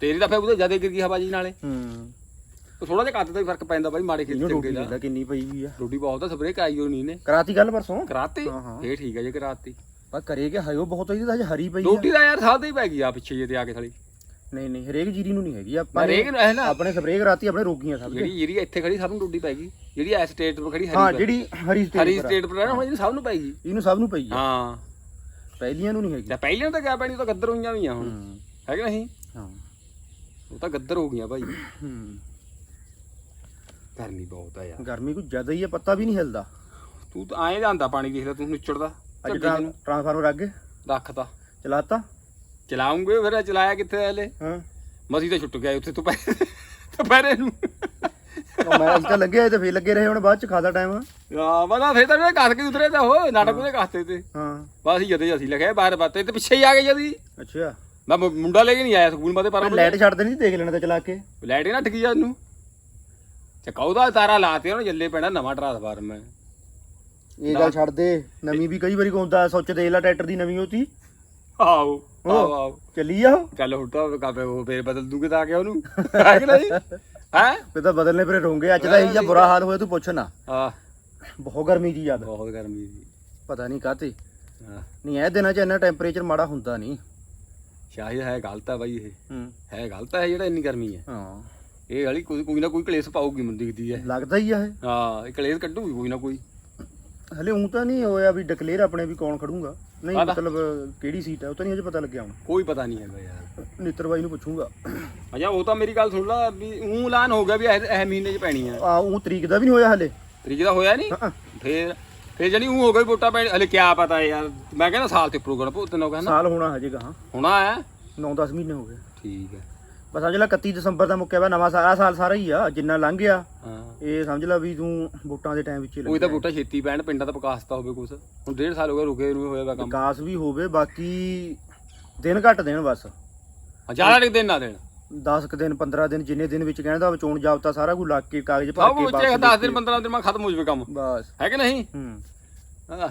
ਤੇਰੀ ਤਾਂ ਫੇਰ ਉਹਦੇ ਜ਼ਿਆਦਾ ਗਿਰ ਗਈ ਹਵਾ ਜੀ ਨਾਲੇ। ਹੂੰ। ਥੋੜਾ ਜਿਹਾ ਕੱਦ ਦਾ ਹੀ ਫ਼ਰਕ ਪੈਂਦਾ ਬਾਈ ਮਾੜੇ ਖੇਤ ਚੰਗੇ ਦਾ। ਕਿੰਨੀ ਪਈ ਵੀ ਆ। ਰੋਟੀ ਬਹੁਤ ਆ ਸਪਰੇ ਕਾਈ ਹੋਣੀ ਨੇ ਕਰਾਤੀ ਗੱਲ ਪਰਸੋਂ? ਕਰਾਤੀ। ਫੇਰ ਠੀਕ ਹੈ ਜੇ ਕਰਾਤੀ। ਪਰ ਕਰੇ ਕਿ ਹਾਇਓ ਬਹੁਤ ਹੋਈ ਤਾਂ ਹਜੇ ਹਰੀ ਪਈ ਆ। ਰੋਟੀ ਦਾ ਯਾਰ ਸਾਦੇ ਹੀ ਪੈ ਗਈ ਆ ਪਿੱਛੇ ਜੇ ਤੇ ਆ ਕੇ ਥਲੀ ਨਹੀਂ ਨਹੀਂ ਹਰੇਕ ਜੀਰੀ ਨੂੰ ਨਹੀਂ ਹੈਗੀ। ਆਪਾਂ ਨੇ ਹਰੇਕ ਨੂੰ ਆਪਣੇ ਸਪਰੇਅ ਕਰਾਤੀ ਆਪਣੇ ਰੋਗੀਆਂ ਸਭ ਦੇ ਜਿਹੜੀ ਜਿਹੜੀ ਇੱਥੇ ਖੜੀ ਸਭ ਨੂੰ ਰੋਟੀ ਪੈ ਗਈ। ਜਿਹੜੀ ਐ ਸਟੇਟ ਪਰ ਖੜੀ ਹਾਂ ਹਰੀ ਜਿਹੜੀ ਹਰੀ ਪਰ- ਹਰੀ ਸਟੇਟ ਪਰ ਨਾ ਹੁਣ ਜਿਹੜੀ ਸਭ ਨੂੰ ਪੈ ਗਈ। ਇਹਨੂੰ ਸਭ ਨੂੰ ਪਈ ਆ। ਹਾਂ। ਪਹਿਲੀਆਂ ਨੂੰ ਨਹੀਂ ਹੈਗੀ। ਤੇ ਪਹਿਲਾਂ ਤਾਂ ਕਿਆ ਪੈਣੀ ਉਹ ਤਾਂ ਗੱਦਰ ਹੋਈਆਂ ਵੀ ਆ ਹੁਣ। ਹੂੰ। ਹੈ ਕਿ ਨਹੀਂ? ਹਾਂ। ਉਹ ਤਾਂ ਗੱਦਰ ਹੋ ਗਈਆਂ ਭਾਈ। ਹੂੰ। ਗਰਮੀ ਬਹੁਤ ਆ ਯਾਰ। ਗਰਮੀ ਕੁਝ ਜ਼ਿਆਦਾ ਹੀ ਆ ਪੱਤਾ ਵੀ ਨਹੀਂ ਹਿਲਦਾ। ਤੂੰ ਤਾਂ ਐਂ ਜਾਂਦਾ ਪਾਣੀ ਦੇਖਦਾ ਤੂੰ ਨਿਚੜਦਾ। ਅੱਜ ਝੱਗੀ ਨੂੰ ਟ੍ਰਾਂਸਫਾਰਮਰ ਅੱਗੇ। ਰੱਖਤਾ। ਚਲਾਤਾ? ਚਲਾਉਂਗੇ ਫਿਰ ਚਲਾਇਆ ਕਿੱਥੇ ਹਲੇ? ਹਾਂ। ਮਸੀ ਤਾਂ ਛੁੱਟ ਗਿਆ ਉੱਥੇ ਤੋਂ ਦੁਪਹਿਰੇ ਨੂੰ। ਉਹ ਮੈਂ ਅੱਜ ਤਾਂ ਲੱਗੇ ਤੇ ਫੇਰ ਲੱਗੇ ਰਹੇ ਹੁਣ ਬਾਅਦ ਚ ਖਾਦਾ ਟਾਈਮ ਆ ਬਣਾ ਫੇਰ ਤਾਂ ਇਹਨੇ ਕੱਸ ਕੇ ਉਤਰੇ ਤਾਂ ਉਹ ਨਾਟਕ ਉਹਦੇ ਕਾਸਤੇ ਤੇ। ਹਾਂ। ਬਸ ਜਦੇ ਅਸੀਂ ਲਿਖਿਆ ਬਾਹਰ ਬਾਤੇ ਤੇ ਪਿੱਛੇ ਹੀ ਆ ਗਏ ਜਦੀ। ਅੱਛਾ। ਮੈਂ ਮੁ- ਮੁੰਡਾ ਲੈ ਕੇ ਨਹੀਂ ਆਇਆ ਸਕੂਲ ਮਤੇ ਪਰ ਪਰ ਲਾਈਟ ਛੱਡ ਦੇਣੀ ਸੀ, ਦੇਖ ਲੈਣਾ ਤੇ ਚਲਾ ਕੇ। ਲਾਈਟ ਹੀ ਨਾ ਠਗੀ ਜਾ ਉਹਨੂੰ। ਚੱਕਾ ਉਹਦਾ ਤਾਰਾ ਲਾਤੇ ਉਹਨੇ ਜੱਲੇ ਪੈਣਾ ਨਵਾਂ ਟਰਾਂਸਫਾਰਮ ਇਹ ਗੱਲ ਛੱਡ ਦੇ ਨਵੀਂ ਵੀ ਕਈ ਵਾਰੀ ਕੋਂਦਾ ਸੋਚ ਦੇ ਲਾ ਟਰੈਕਟਰ ਦੀ ਨਵੀਂ ਹੋਤੀ। ਆਓ ਆਓ ਆਓ ਚੱਲੀ ਆ ਚੱਲ ਹੁਣ ਤਾਂ ਕਾਪੇ ਉਹ ਫੇਰ ਬਦਲ ਦੂਗੇ ਤਾਂ ਆ ਗਿਆ ਉਹਨੂੰ। ਹੈ ਕਿ ਨਹੀਂ? ਹੈ? ਫੇ ਤਾਂ ਬਦਲਨੇ ਫਿਰ ਰਹੋਗੇ ਅੱਜ ਤਾਂ ਇਹ ਜਿਹਾ ਬੁਰਾ ਹਾਲ ਹੋਇਆ ਤੂੰ ਪੁੱਛ ਨਾ। ਆ ਬਹੁਤ ਗਰਮੀ ਜੀ ਜ਼ਿਆਦਾ ਬਹੁਤ ਗਰਮੀ ਸੀ ਪਤਾ ਨਹੀਂ ਕਾਤੇ ਹਾਂ। ਨਹੀਂ ਇਹ ਦਿਨਾਂ 'ਚ ਇੰਨਾ ਟੈਂਪਰੇਚਰ ਮਾੜਾ ਹੁੰਦਾ ਨਹੀਂ। ਸ਼ਾਇਦ ਹੈ ਗਲਤ ਹੈ ਬਾਈ ਇਹ। ਹੂੰ। ਹੈ ਗਲਤ ਹੈ ਜਿਹੜਾ ਇੰਨੀ ਗਰਮੀ ਹੈ। ਹਾਂ। ਇਹ ਵਾਲੀ ਕੋਈ ਕੋਈ ਨਾ ਕੋਈ ਕਲੇਸ਼ ਪਾਊਗੀ ਮੈਨੂੰ ਦਿਖਦੀ ਹੈ। ਲੱਗਦਾ ਹੀ ਆ ਇਹ। ਹਾਂ ਇਹ ਕਲੇਸ਼ ਕੱਢੂਗੀ ਕੋਈ ਨਾ ਕੋਈ। ਹਲੇ ਉਂ ਤਾਂ ਨਹੀਂ ਹੋਇਆ ਵੀ ਡਿਕਲੇਅਰ ਆਪਣੇ ਵੀ ਕੌਣ ਖੜੂਗਾ। ਨਹੀਂ? ਮਤਲਬ ਕਿਹੜੀ ਸੀਟ ਹੈ ਉਹ ਤਾਂ ਨਹੀਂ ਅਜੇ ਪਤਾ ਲੱਗਿਆ ਹੁਣ। ਕੋਈ ਪਤਾ ਨਹੀਂ ਹੈਗਾ ਯਾਰ। ਨਿੱਤਰ ਬਾਈ ਨੂੰ ਪੁੱਛੂਗਾ। ਅਜਾ ਉਹ ਤਾਂ ਮੇਰੀ ਗੱਲ ਸੁਣ ਲਾ ਵੀ ਉਹ ਐਲਾਨ ਹੋ ਗਿਆ ਵੀ ਇਹ ਇਹ ਮਹੀਨੇ 'ਚ ਪੈਣੀ ਆ। ਆ ਉਹ ਤਰੀਕ ਦਾ ਵੀ ਨਹੀਂ ਹੋਇਆ ਹਲੇ। ਤਰੀਕ ਦਾ ਹੋਇਆ ਨਹੀਂ? ਹਾਂ। ਫੇਰ ਫੇਰ ਜਣੀ ਉਹ ਹੋ ਗਈ ਵੋਟਾਂ ਪੈਣ ਹਲੇ ਕਿਆ ਪਤਾ ਯਾਰ। ਮੈਂ ਕਹਿੰਦਾ ਸਾਲ ਤੇ ਪ੍ਰੋਗਰਾਮ ਭੁਗਤਣਾ ਹੋ ਕਹਿੰਦਾ। ਸਾਲ ਹੋਣਾ ਹਜੇ ਗਾਹਾਂ। ਹੋਣਾ ਹੈ? 9-10 ਮਹੀਨੇ ਹੋ ਗਏ। ਠੀਕ ਹੈ। ਬਸ ਸਮਝ ਲੈ 31 ਦਸੰਬਰ ਦਾ ਮੁੱਕਿਆ ਵਾ ਨਵਾਂ ਸਾਰਾ ਸਾਲ ਸਾਰਾ ਹੀ ਆ ਜਿੰਨਾ ਲੰਘ ਗਿਆ। ਹਾਂ। ਇਹ ਸਮਝ ਲੈ ਵੀ ਤੂੰ ਵੋਟਾਂ ਦੇ ਟਾਈਮ ਵਿੱਚ ਹੀ ਕੋਈ ਤਾਂ ਵੋਟਾਂ ਛੇਤੀ ਪੈਣ ਪਿੰਡਾਂ ਦਾ ਵਿਕਾਸ ਤਾਂ ਹੋਵੇ ਕੁਛ। ਹੁਣ ਡੇਢ ਸਾਲ ਹੋ ਗਿਆ ਰੁਕੇ ਨੂੰ ਹੋਇਆ ਵਾ ਕੰਮ। ਵਿਕਾਸ ਵੀ ਹੋਵੇ ਬਾਕੀ ਦਿਨ ਘੱਟ ਦੇਣ ਬਸ। ਹਾਂ, ਜ਼ਿਆਦਾ ਦਿਨ ਨਾ ਦੇਣ। 10 ਕੁ ਦਿਨ 15 ਦਿਨ ਜਿੰਨੇ ਦਿਨ ਵਿੱਚ ਕਹਿੰਦਾ ਚੋਣ ਜਾਬਤਾ ਸਾਰਾ ਕੁਝ ਲੱਗ ਕੇ ਕਾਗਜ਼ ਭਰ ਸਭ ਕੇ ਬੱਚੇ 10 ਦਿਨ ਦੇ 15 ਦਿਨ ਮੈਂ ਖਤਮ ਹੋ ਜਾਵੇ ਕੰਮ। ਬਸ। ਹੈ ਕਿ ਨਹੀਂ? ਹੂੰ। ਹਾਂ।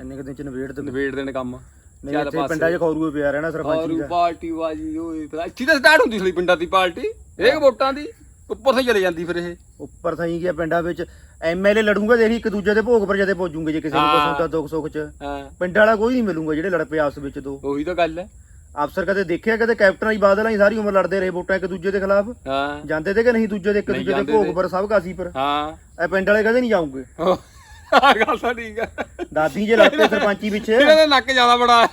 ਇੰਨੇ ਕੁ ਦਿਨ ਚ ਨਵੇੜ ਦੇ ਨਿਬੇੜ ਦੇਣ ਕੰਮ। ਨਹੀਂ ਇੱਥੇ ਪਿੰਡਾਂ 'ਚ ਖੌਰੂਏ ਪਿਆ ਰਹਿਣਾ ਸਰਪੰਚ ਔਰ ਦਾ। ਪਾਰਟੀ ਬਾਜੀ ਓਏ ਪਤਾ ਇੱਥੇ ਤਾਂ ਸਟਾਰਟ ਹੁੰਦੀ ਸੀ ਪਿੰਡਾਂ ਦੀ ਪਾਰਟੀ? ਇਹ ਵੋਟਾਂ ਦੀ ਉੱਪਰ ਤੋਂ ਚਲੇ ਜਾਂਦੀ ਫਿਰ ਇਹ। ਉੱਪਰ ਥਾਈ ਗਿਆ ਪਿੰਡਾਂ ਵਿੱਚ। ਐਮਐਲਏ ਲੜੂਗਾ ਦੇਖੀ ਇੱਕ ਦੂਜੇ ਦੇ ਭੋਗ ਪਰ ਜਦੇ ਪਹੁੰਚੂਗੇ ਜੇ ਕਿਸੇ ਨੂੰ ਕੁਛ ਹਾਂ। ਹੁੰਦਾ ਦੁੱਖ ਸੁੱਖ 'ਚ। ਹਾਂ। ਪਿੰਡ ਵਾਲਾ ਕੋਈ ਨਹੀਂ ਮਿਲੂਗਾ ਜਿਹੜੇ ਲੜ ਪਏ ਆਪਸ ਵਿੱਚ ਦੋ। ਉਹੀ ਤਾਂ ਗੱਲ ਹੈ। ਅਫਸਰ ਕਦੇ ਦੇਖਿਆ ਕਦੇ ਕੈਪਟਨ ਹੀ ਬਾਦਲ ਹੀ ਸਾਰੀ ਉਮਰ ਲੜਦੇ ਰਹੇ ਵੋਟਾਂ ਇੱਕ ਦੂਜੇ ਦੇ ਖਿਲਾਫ? ਹਾਂ। ਜਾਂਦੇ ਤੇ ਕਿ ਨਹੀਂ ਦੂਜੇ ਦੇ ਇੱਕ ਨਹੀਂ ਦੂਜੇ ਦੇ ਜਾਂਦੇ ਭੋਗ ਤੇ। ਪਰ ਸਭ ਕਾਸੀ ਪਰ? ਹਾਂ। ਇਹ ਪਿੰਡ ਵਾਲੇ ਕਦੇ ਨਹੀਂ ਜਾਉਂਗੇ ਆ ਗੱਲ ਤਾਂ ਠੀਕ ਹੈ ਦਾਦੀ ਜੇ ਲੜ ਪਏ ਸਰਪੰਚੀ ਪਿੱਛੇ। ਇਹਨਾਂ ਦਾ ਨੱਕ ਜ਼ਿਆਦਾ ਬੜਾ ਹੈ।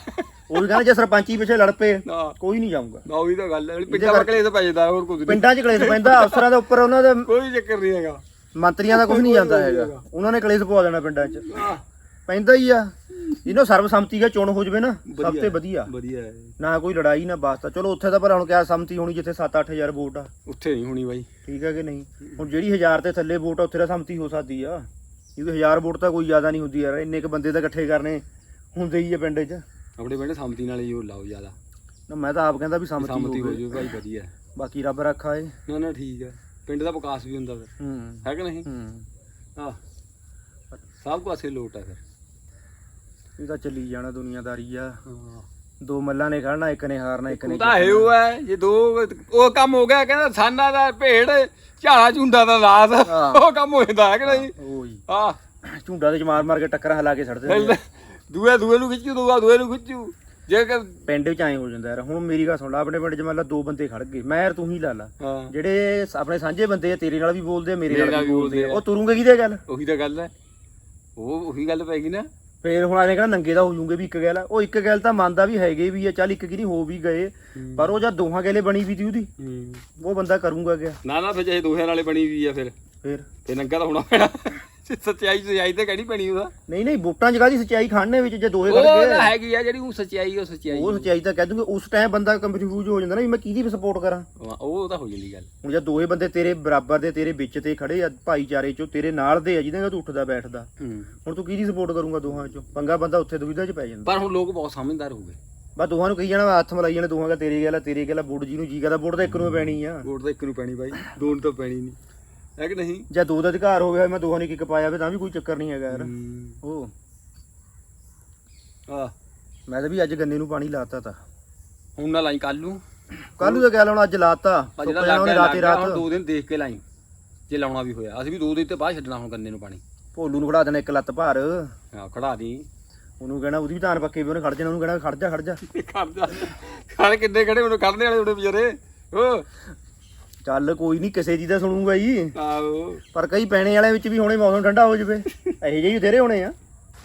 ਉਹ ਕਹਿੰਦੇ ਜੇ ਸਰਪੰਚੀ ਪਿੱਛੇ ਲੜ ਪਏ ਕੋਈ ਨਹੀਂ ਜਾਊਗਾ। ਨਾ ਉਹੀ ਤਾਂ ਗੱਲ ਹੈ। ਪਿੰਡਾਂ ਵਰਕਲੇ ਕਲੇਸ਼ ਪੈ ਜਾਂਦਾ ਹੋਰ ਕੁਝ ਨਹੀਂ। ਪਿੰਡਾਂ 'ਚ ਕਲੇਸ਼ ਪੈਂਦਾ ਅਫਸਰਾਂ ਦੇ ਉੱਪਰ ਉਹਨਾਂ ਦੇ ਕੋਈ ਚੱਕਰ ਨਹੀਂ ਹੈਗਾ। ਮੰਤਰੀਆਂ ਦਾ ਕੁਝ ਨਹੀਂ ਜਾਂਦਾ ਹੈਗਾ। ਉਹਨਾਂ ਨੇ ਕਲੇਸ਼ ਪਵਾ ਦੇਣਾ ਪਿੰਡਾਂ 'ਚ। ਪੈਂਦਾ ਹੀ ਆ। ਇਹਨੂੰ ਸਰਬਸੰਮਤੀ ਦਾ ਚੋਣ ਹੋ ਜਵੇ ਨਾ ਸਭ ਤੋਂ ਵਧੀਆ। ਵਧੀਆ। ਹੈ ਨਾ ਕੋਈ ਲੜਾਈ ਨਾ ਬਾਸਤਾ ਚਲੋ ਉੱਥੇ ਤਾਂ ਪਰ ਹੁਣ ਕਿਆ ਸੰਮਤੀ ਹੋਣੀ ਜਿੱਥੇ 7-8000 ਵੋਟ ਆ। ਉੱਥੇ ਨਹੀਂ ਹੋਣੀ ਬਾਈ। ਠੀਕ ਹੈ ਕਿ ਨਹੀਂ? ਹੁਣ ਜਿਹੜੀ 1000 ਤੇ ਥੱਲੇ ਵੋਟ ਆ ਉੱਥੇ ਤਾਂ ਸੰਮਤੀ ਹੋ ਸਕਦੀ ਆ। ਕਿਉਂਕਿ 1000 ਵੋਟ ਤਾਂ ਕੋਈ ਜ਼ਿਆਦਾ ਨਹੀਂ ਹੁੰਦੀ ਯਾਰ ਇੰਨੇ ਕ ਬੰਦੇ ਤਾਂ ਇਕੱਠੇ ਕਰਨੇ ਹੁੰਦੇ ਹੀ ਆ ਪਿੰਡ 'ਚ। ਆਪਣੇ ਪਿੰਡ ਸੰਮਤੀ ਨਾਲ ਹੀ ਉਹ ਲਾਓ ਜ਼ਿਆਦਾ। ਨਾ ਮੈਂ ਤਾਂ ਆਪ ਕਹਿੰਦਾ ਵੀ ਸੰਮਤੀ ਸੰਮਤੀ ਹੋ ਜਾਵੇ ਭਾਈ ਵਧੀਆ। ਬਾਕੀ ਰੱਬ ਰੱਖਾ ਏ। ਨਾ ਨਾ ਠੀਕ ਹੈ ਪਿੰਡ ਦਾ ਵਿਕਾਸ ਵੀ ਹੁੰਦਾ ਫਿਰ। ਹੂੰ। ਹੈ ਕਿ ਨਹੀਂ? ਹੂੰ। ਹਾਂ ਸਭ ਪਾਸੇ ਲੋਟ ਹੈ ਫਿਰ। ਇਹ ਤਾਂ ਚੱਲੀ ਜਾਣਾ ਦੁਨੀਆਦਾਰੀ ਆ। ਹਾਂ। ਦੋ ਮੱਲਾਂ ਨੇ ਖੜਨਾ ਇੱਕ ਨੇ ਹਾਰਨਾ ਇੱਕ ਨੇ ਉਹ ਤਾਂ ਹੈ ਉਹ ਹੈ ਜੇ ਦੋ ਉਹ ਕੰਮ ਹੋ ਗਿਆ ਕਹਿੰਦਾ ਸਾਨਾ ਦਾ ਭੇੜ ਝਾੜਾ ਝੁੰਡਾ ਦਾ ਲਾਸ। ਉਹ ਕੰਮ ਹੋ ਜਾਂਦਾ ਹੈ ਕਿ ਨਹੀਂ? ਓਈ ਆ ਝੁੰਡਾ ਦੇ ਮਾਰ ਮਾਰ ਕੇ ਟੱਕਰਾਂ ਹਿਲਾ ਕੇ ਛੱਡਦੇ ਨੇ ਦੂਏ ਦੂਏ ਨੂੰ ਖਿੱਚੂ ਦੂਆ ਦੂਏ ਨੂੰ ਖਿੱਚੂ। ਜੇ ਕਿ ਪਿੰਡ ਵਿੱਚ ਐਂ ਹੋ ਜਾਂਦਾ ਯਾਰ ਹੁਣ ਮੇਰੀ ਗੱਲ ਸੁਣ ਲਾ ਆਪਣੇ ਪਿੰਡ 'ਚ ਮੰਨ ਲਾ ਦੋ ਬੰਦੇ ਖੜ ਗਏ ਮੈਂ ਯਾਰ ਤੂੰ ਹੀ ਲਾ ਲਾ। ਜਿਹੜੇ ਆਪਣੇ ਸਾਂਝੇ ਬੰਦੇ ਆ ਤੇਰੇ ਨਾਲ ਵੀ ਬੋਲਦੇ ਆ ਮੇਰੇ ਮੇਰੇ ਨਾਲ ਵੀ ਬੋਲਦੇ ਆ। ਉਹ ਤੁਰੂਗੇ ਕਿਹਦੇ ਗੱਲ? ਉਹੀ ਤਾਂ ਗੱਲ ਹੈ। ਉਹ ਉਹੀ ਗੱਲ ਪੈ ਗਈ ਨਾ। ਫੇਰ ਹੁਣ ਐਵੇਂ ਕਹਿੰਦਾ ਨੰਗੇ ਦਾ ਹੋ ਜੂਗੇ ਵੀ ਇੱਕ ਗੱਲ ਆ। ਉਹ ਇੱਕ ਗੱਲ ਤਾਂ ਮੰਨਦਾ ਵੀ ਹੈਗੇ ਵੀ ਆ ਚੱਲ ਇੱਕ ਕੀ ਨਹੀਂ ਹੋ ਵੀ ਗਏ ਪਰ ਉਹ ਜਦ ਦੋਹਾਂ ਗੇਲੇ ਬਣੀ ਵੀ ਤੀ ਉਹਦੀ। ਉਹ ਬੰਦਾ ਕਰੂੰਗਾ ਕਿਆ? ਨਾ ਨਾ ਫਿਰ ਜੇ ਦੋਹੇ ਨਾਲੇ ਬਣੀ ਵੀ ਆ ਫਿਰ। ਫੇਰ? ਤੇ ਨੰਗਾ ਤਾਂ ਹੋਣਾ ਪੈਣਾ। ਸੱਚਾਈ ਸੱਚਾਈ ਤੇ ਕਹਿਣੀ ਪੈਣੀ ਉਹਦਾ। ਨਹੀਂ ਨਹੀਂ ਵੋਟਾਂ ਜਗ੍ਹਾ ਦੀ ਸਚਾਈ ਖਾਣੇ ਵਿੱਚ ਜੇ ਦੋਏ ਉਹ ਤਾਂ ਹੈਗੀ ਆ ਜਿਹੜੀ ਉਹ ਸੱਚਾਈ ਉਹ ਸੱਚਾਈ। ਉਹ ਸਚਾਈ ਤਾਂ ਕਹਿ ਦੂੰਗੇ ਉਸ ਟਾਈਮ ਬੰਦਾ ਕੰਫਿਊਜ਼ ਹੋ ਜਾਂਦਾ ਨਾ ਵੀ ਮੈਂ ਕਿਹਦੀ ਸਪੋਰਟ ਕਰਾਂ? ਉਹ ਤਾਂ ਹੋ ਜਾਂਦੀ ਗੱਲ। ਹੁਣ ਜਦ ਦੋਏ ਬੰਦੇ ਤੇਰੇ ਬਰਾਬਰ ਦੇ ਤੇਰੇ ਵਿੱਚ ਤੇ ਖੜੇ ਆ ਭਾਈਚਾਰੇ ਚੋਂ ਤੇਰੇ ਨਾਲ ਦੇ ਆ ਜਿਹਦੇ ਨਾਲ ਤੂੰ ਉੱਠਦਾ ਬੈਠਦਾ। ਹੁਣ ਤੂੰ ਕਿਹਦੀ ਸਪੋਰਟ ਕਰੂੰਗਾ ਦੋਹਾਂ ਚੋਂ? ਪੰਗਾ ਬੰਦਾ ਉੱਥੇ ਦੁਵਿਧਾ 'ਚ ਪੈ ਜਾਂਦਾ। ਪਰ ਹੁਣ ਲੋਕ ਬਹੁਤ ਸਮਝਦਾਰ ਹੋ ਗਏ। ਬਸ ਦੋਹਾਂ ਨੂੰ ਕਹੀ ਜਾਣਾ ਹੱਥ ਮਲਾਈ ਜਾਣੇ ਦੋਹਾਂ ਦਾ ਤੇਰੀ ਗੱਲ ਆ ਤੇਰੀ ਗੱਲ ਆ ਜੀ ਨੂੰ ਜੀ ਕਹਦਾ ਬੁੱਢ ਤਾਂ ਇੱਕ ਨੂੰ ਹੀ ਪੈਣੀ ਆ। ਵੋਟ ਤਾਂ ਇੱਕ ਨੂੰ ਪੈਣੀ ਬਾਈ ਦੋ ਨੂੰ ਤਾਂ ਪੈਣੀ ਨਹੀਂ ਹੈ ਕਿ ਨਹੀਂ? ਜਾਂ ਦੋ ਦਾ ਅਧਿਕਾਰ ਹੋ ਗਿਆ ਮੈਂ ਦੋਹਾਂ ਨੇ ਕਿੱਕ ਪਾਇਆ ਵੇ ਤਾਂ ਵੀ ਕੋਈ ਚੱਕਰ ਨਹੀਂ ਹੈਗਾ ਯਾਰ। ਹੂੰ। ਉਹ ਆਹ। ਮੈਂ ਤਾਂ ਵੀ ਅੱਜ ਗੰਨੇ ਨੂੰ ਪਾਣੀ ਲਾਤਾ ਤਾ। ਹੁਣ ਨਾ ਲਾਈ ਕੱਲ ਨੂੰ। ਕੱਲ ਨੂੰ ਤਾਂ ਕਹਿ ਲਾਉਣਾ ਅੱਜ ਲਾਤਾ। ਆ ਜਿਹੜਾ ਸੁੱਕ ਜਾਣਾ ਉਹਨੇ ਲੱਗ ਰਾਤੇ। ਹੁਣ ਰਾਤ ਦੋ ਦਿਨ ਦੇਖ ਕੇ ਲਾਈ ਜੇ ਲਾਉਣਾ ਵੀ ਹੋਇਆ। ਅਸੀਂ ਵੀ ਦੋ ਦਿਨ ਤੇ ਬਾਅਦ ਛੱਡਣਾ ਹੁਣ ਗੰਨੇ ਨੂੰ ਪਾਣੀ। ਭੋਲੂ ਨੂੰ ਖੜਾ ਦੇਣਾ ਇੱਕ ਲੱਤ ਭਾਰ। ਹਾਂ ਖੜਾ ਦੀ। ਉਹਨੂੰ ਕਹਿਣਾ ਉਹਦੀ ਵੀ ਧਾਨ ਪੱਕੇ ਵੀ ਉਹਨੇ ਖੜ ਜਾਣਾ ਉਹਨੂੰ ਕਹਿਣਾ ਖੜ ਜਾ ਖੜ ਜਾ। ਖੜ ਕਿੰਨੇ ਖੜੇ ਉਹਨੂੰ ਕੱਢਣੇ ਵਾਲੇ ਉਹਦੇ ਵਿਚਾਰੇ ਓ। ਚੱਲ ਕੋਈ ਨਹੀਂ ਕਿਸੇ ਦੀ ਤਾਂ ਸੁਣੂਗਾ ਜੀ। ਆਓ ਪਰ ਕਈ ਪੈਣੇ ਵਾਲਿਆਂ ਵਿੱਚ ਵੀ ਹੁਣੇ ਮੌਸਮ ਠੰਡਾ ਹੋ ਜਵੇ। ਇਹੋ ਜਿਹੇ ਹੀ ਤੇਰੇ ਹੋਣੇ ਆ।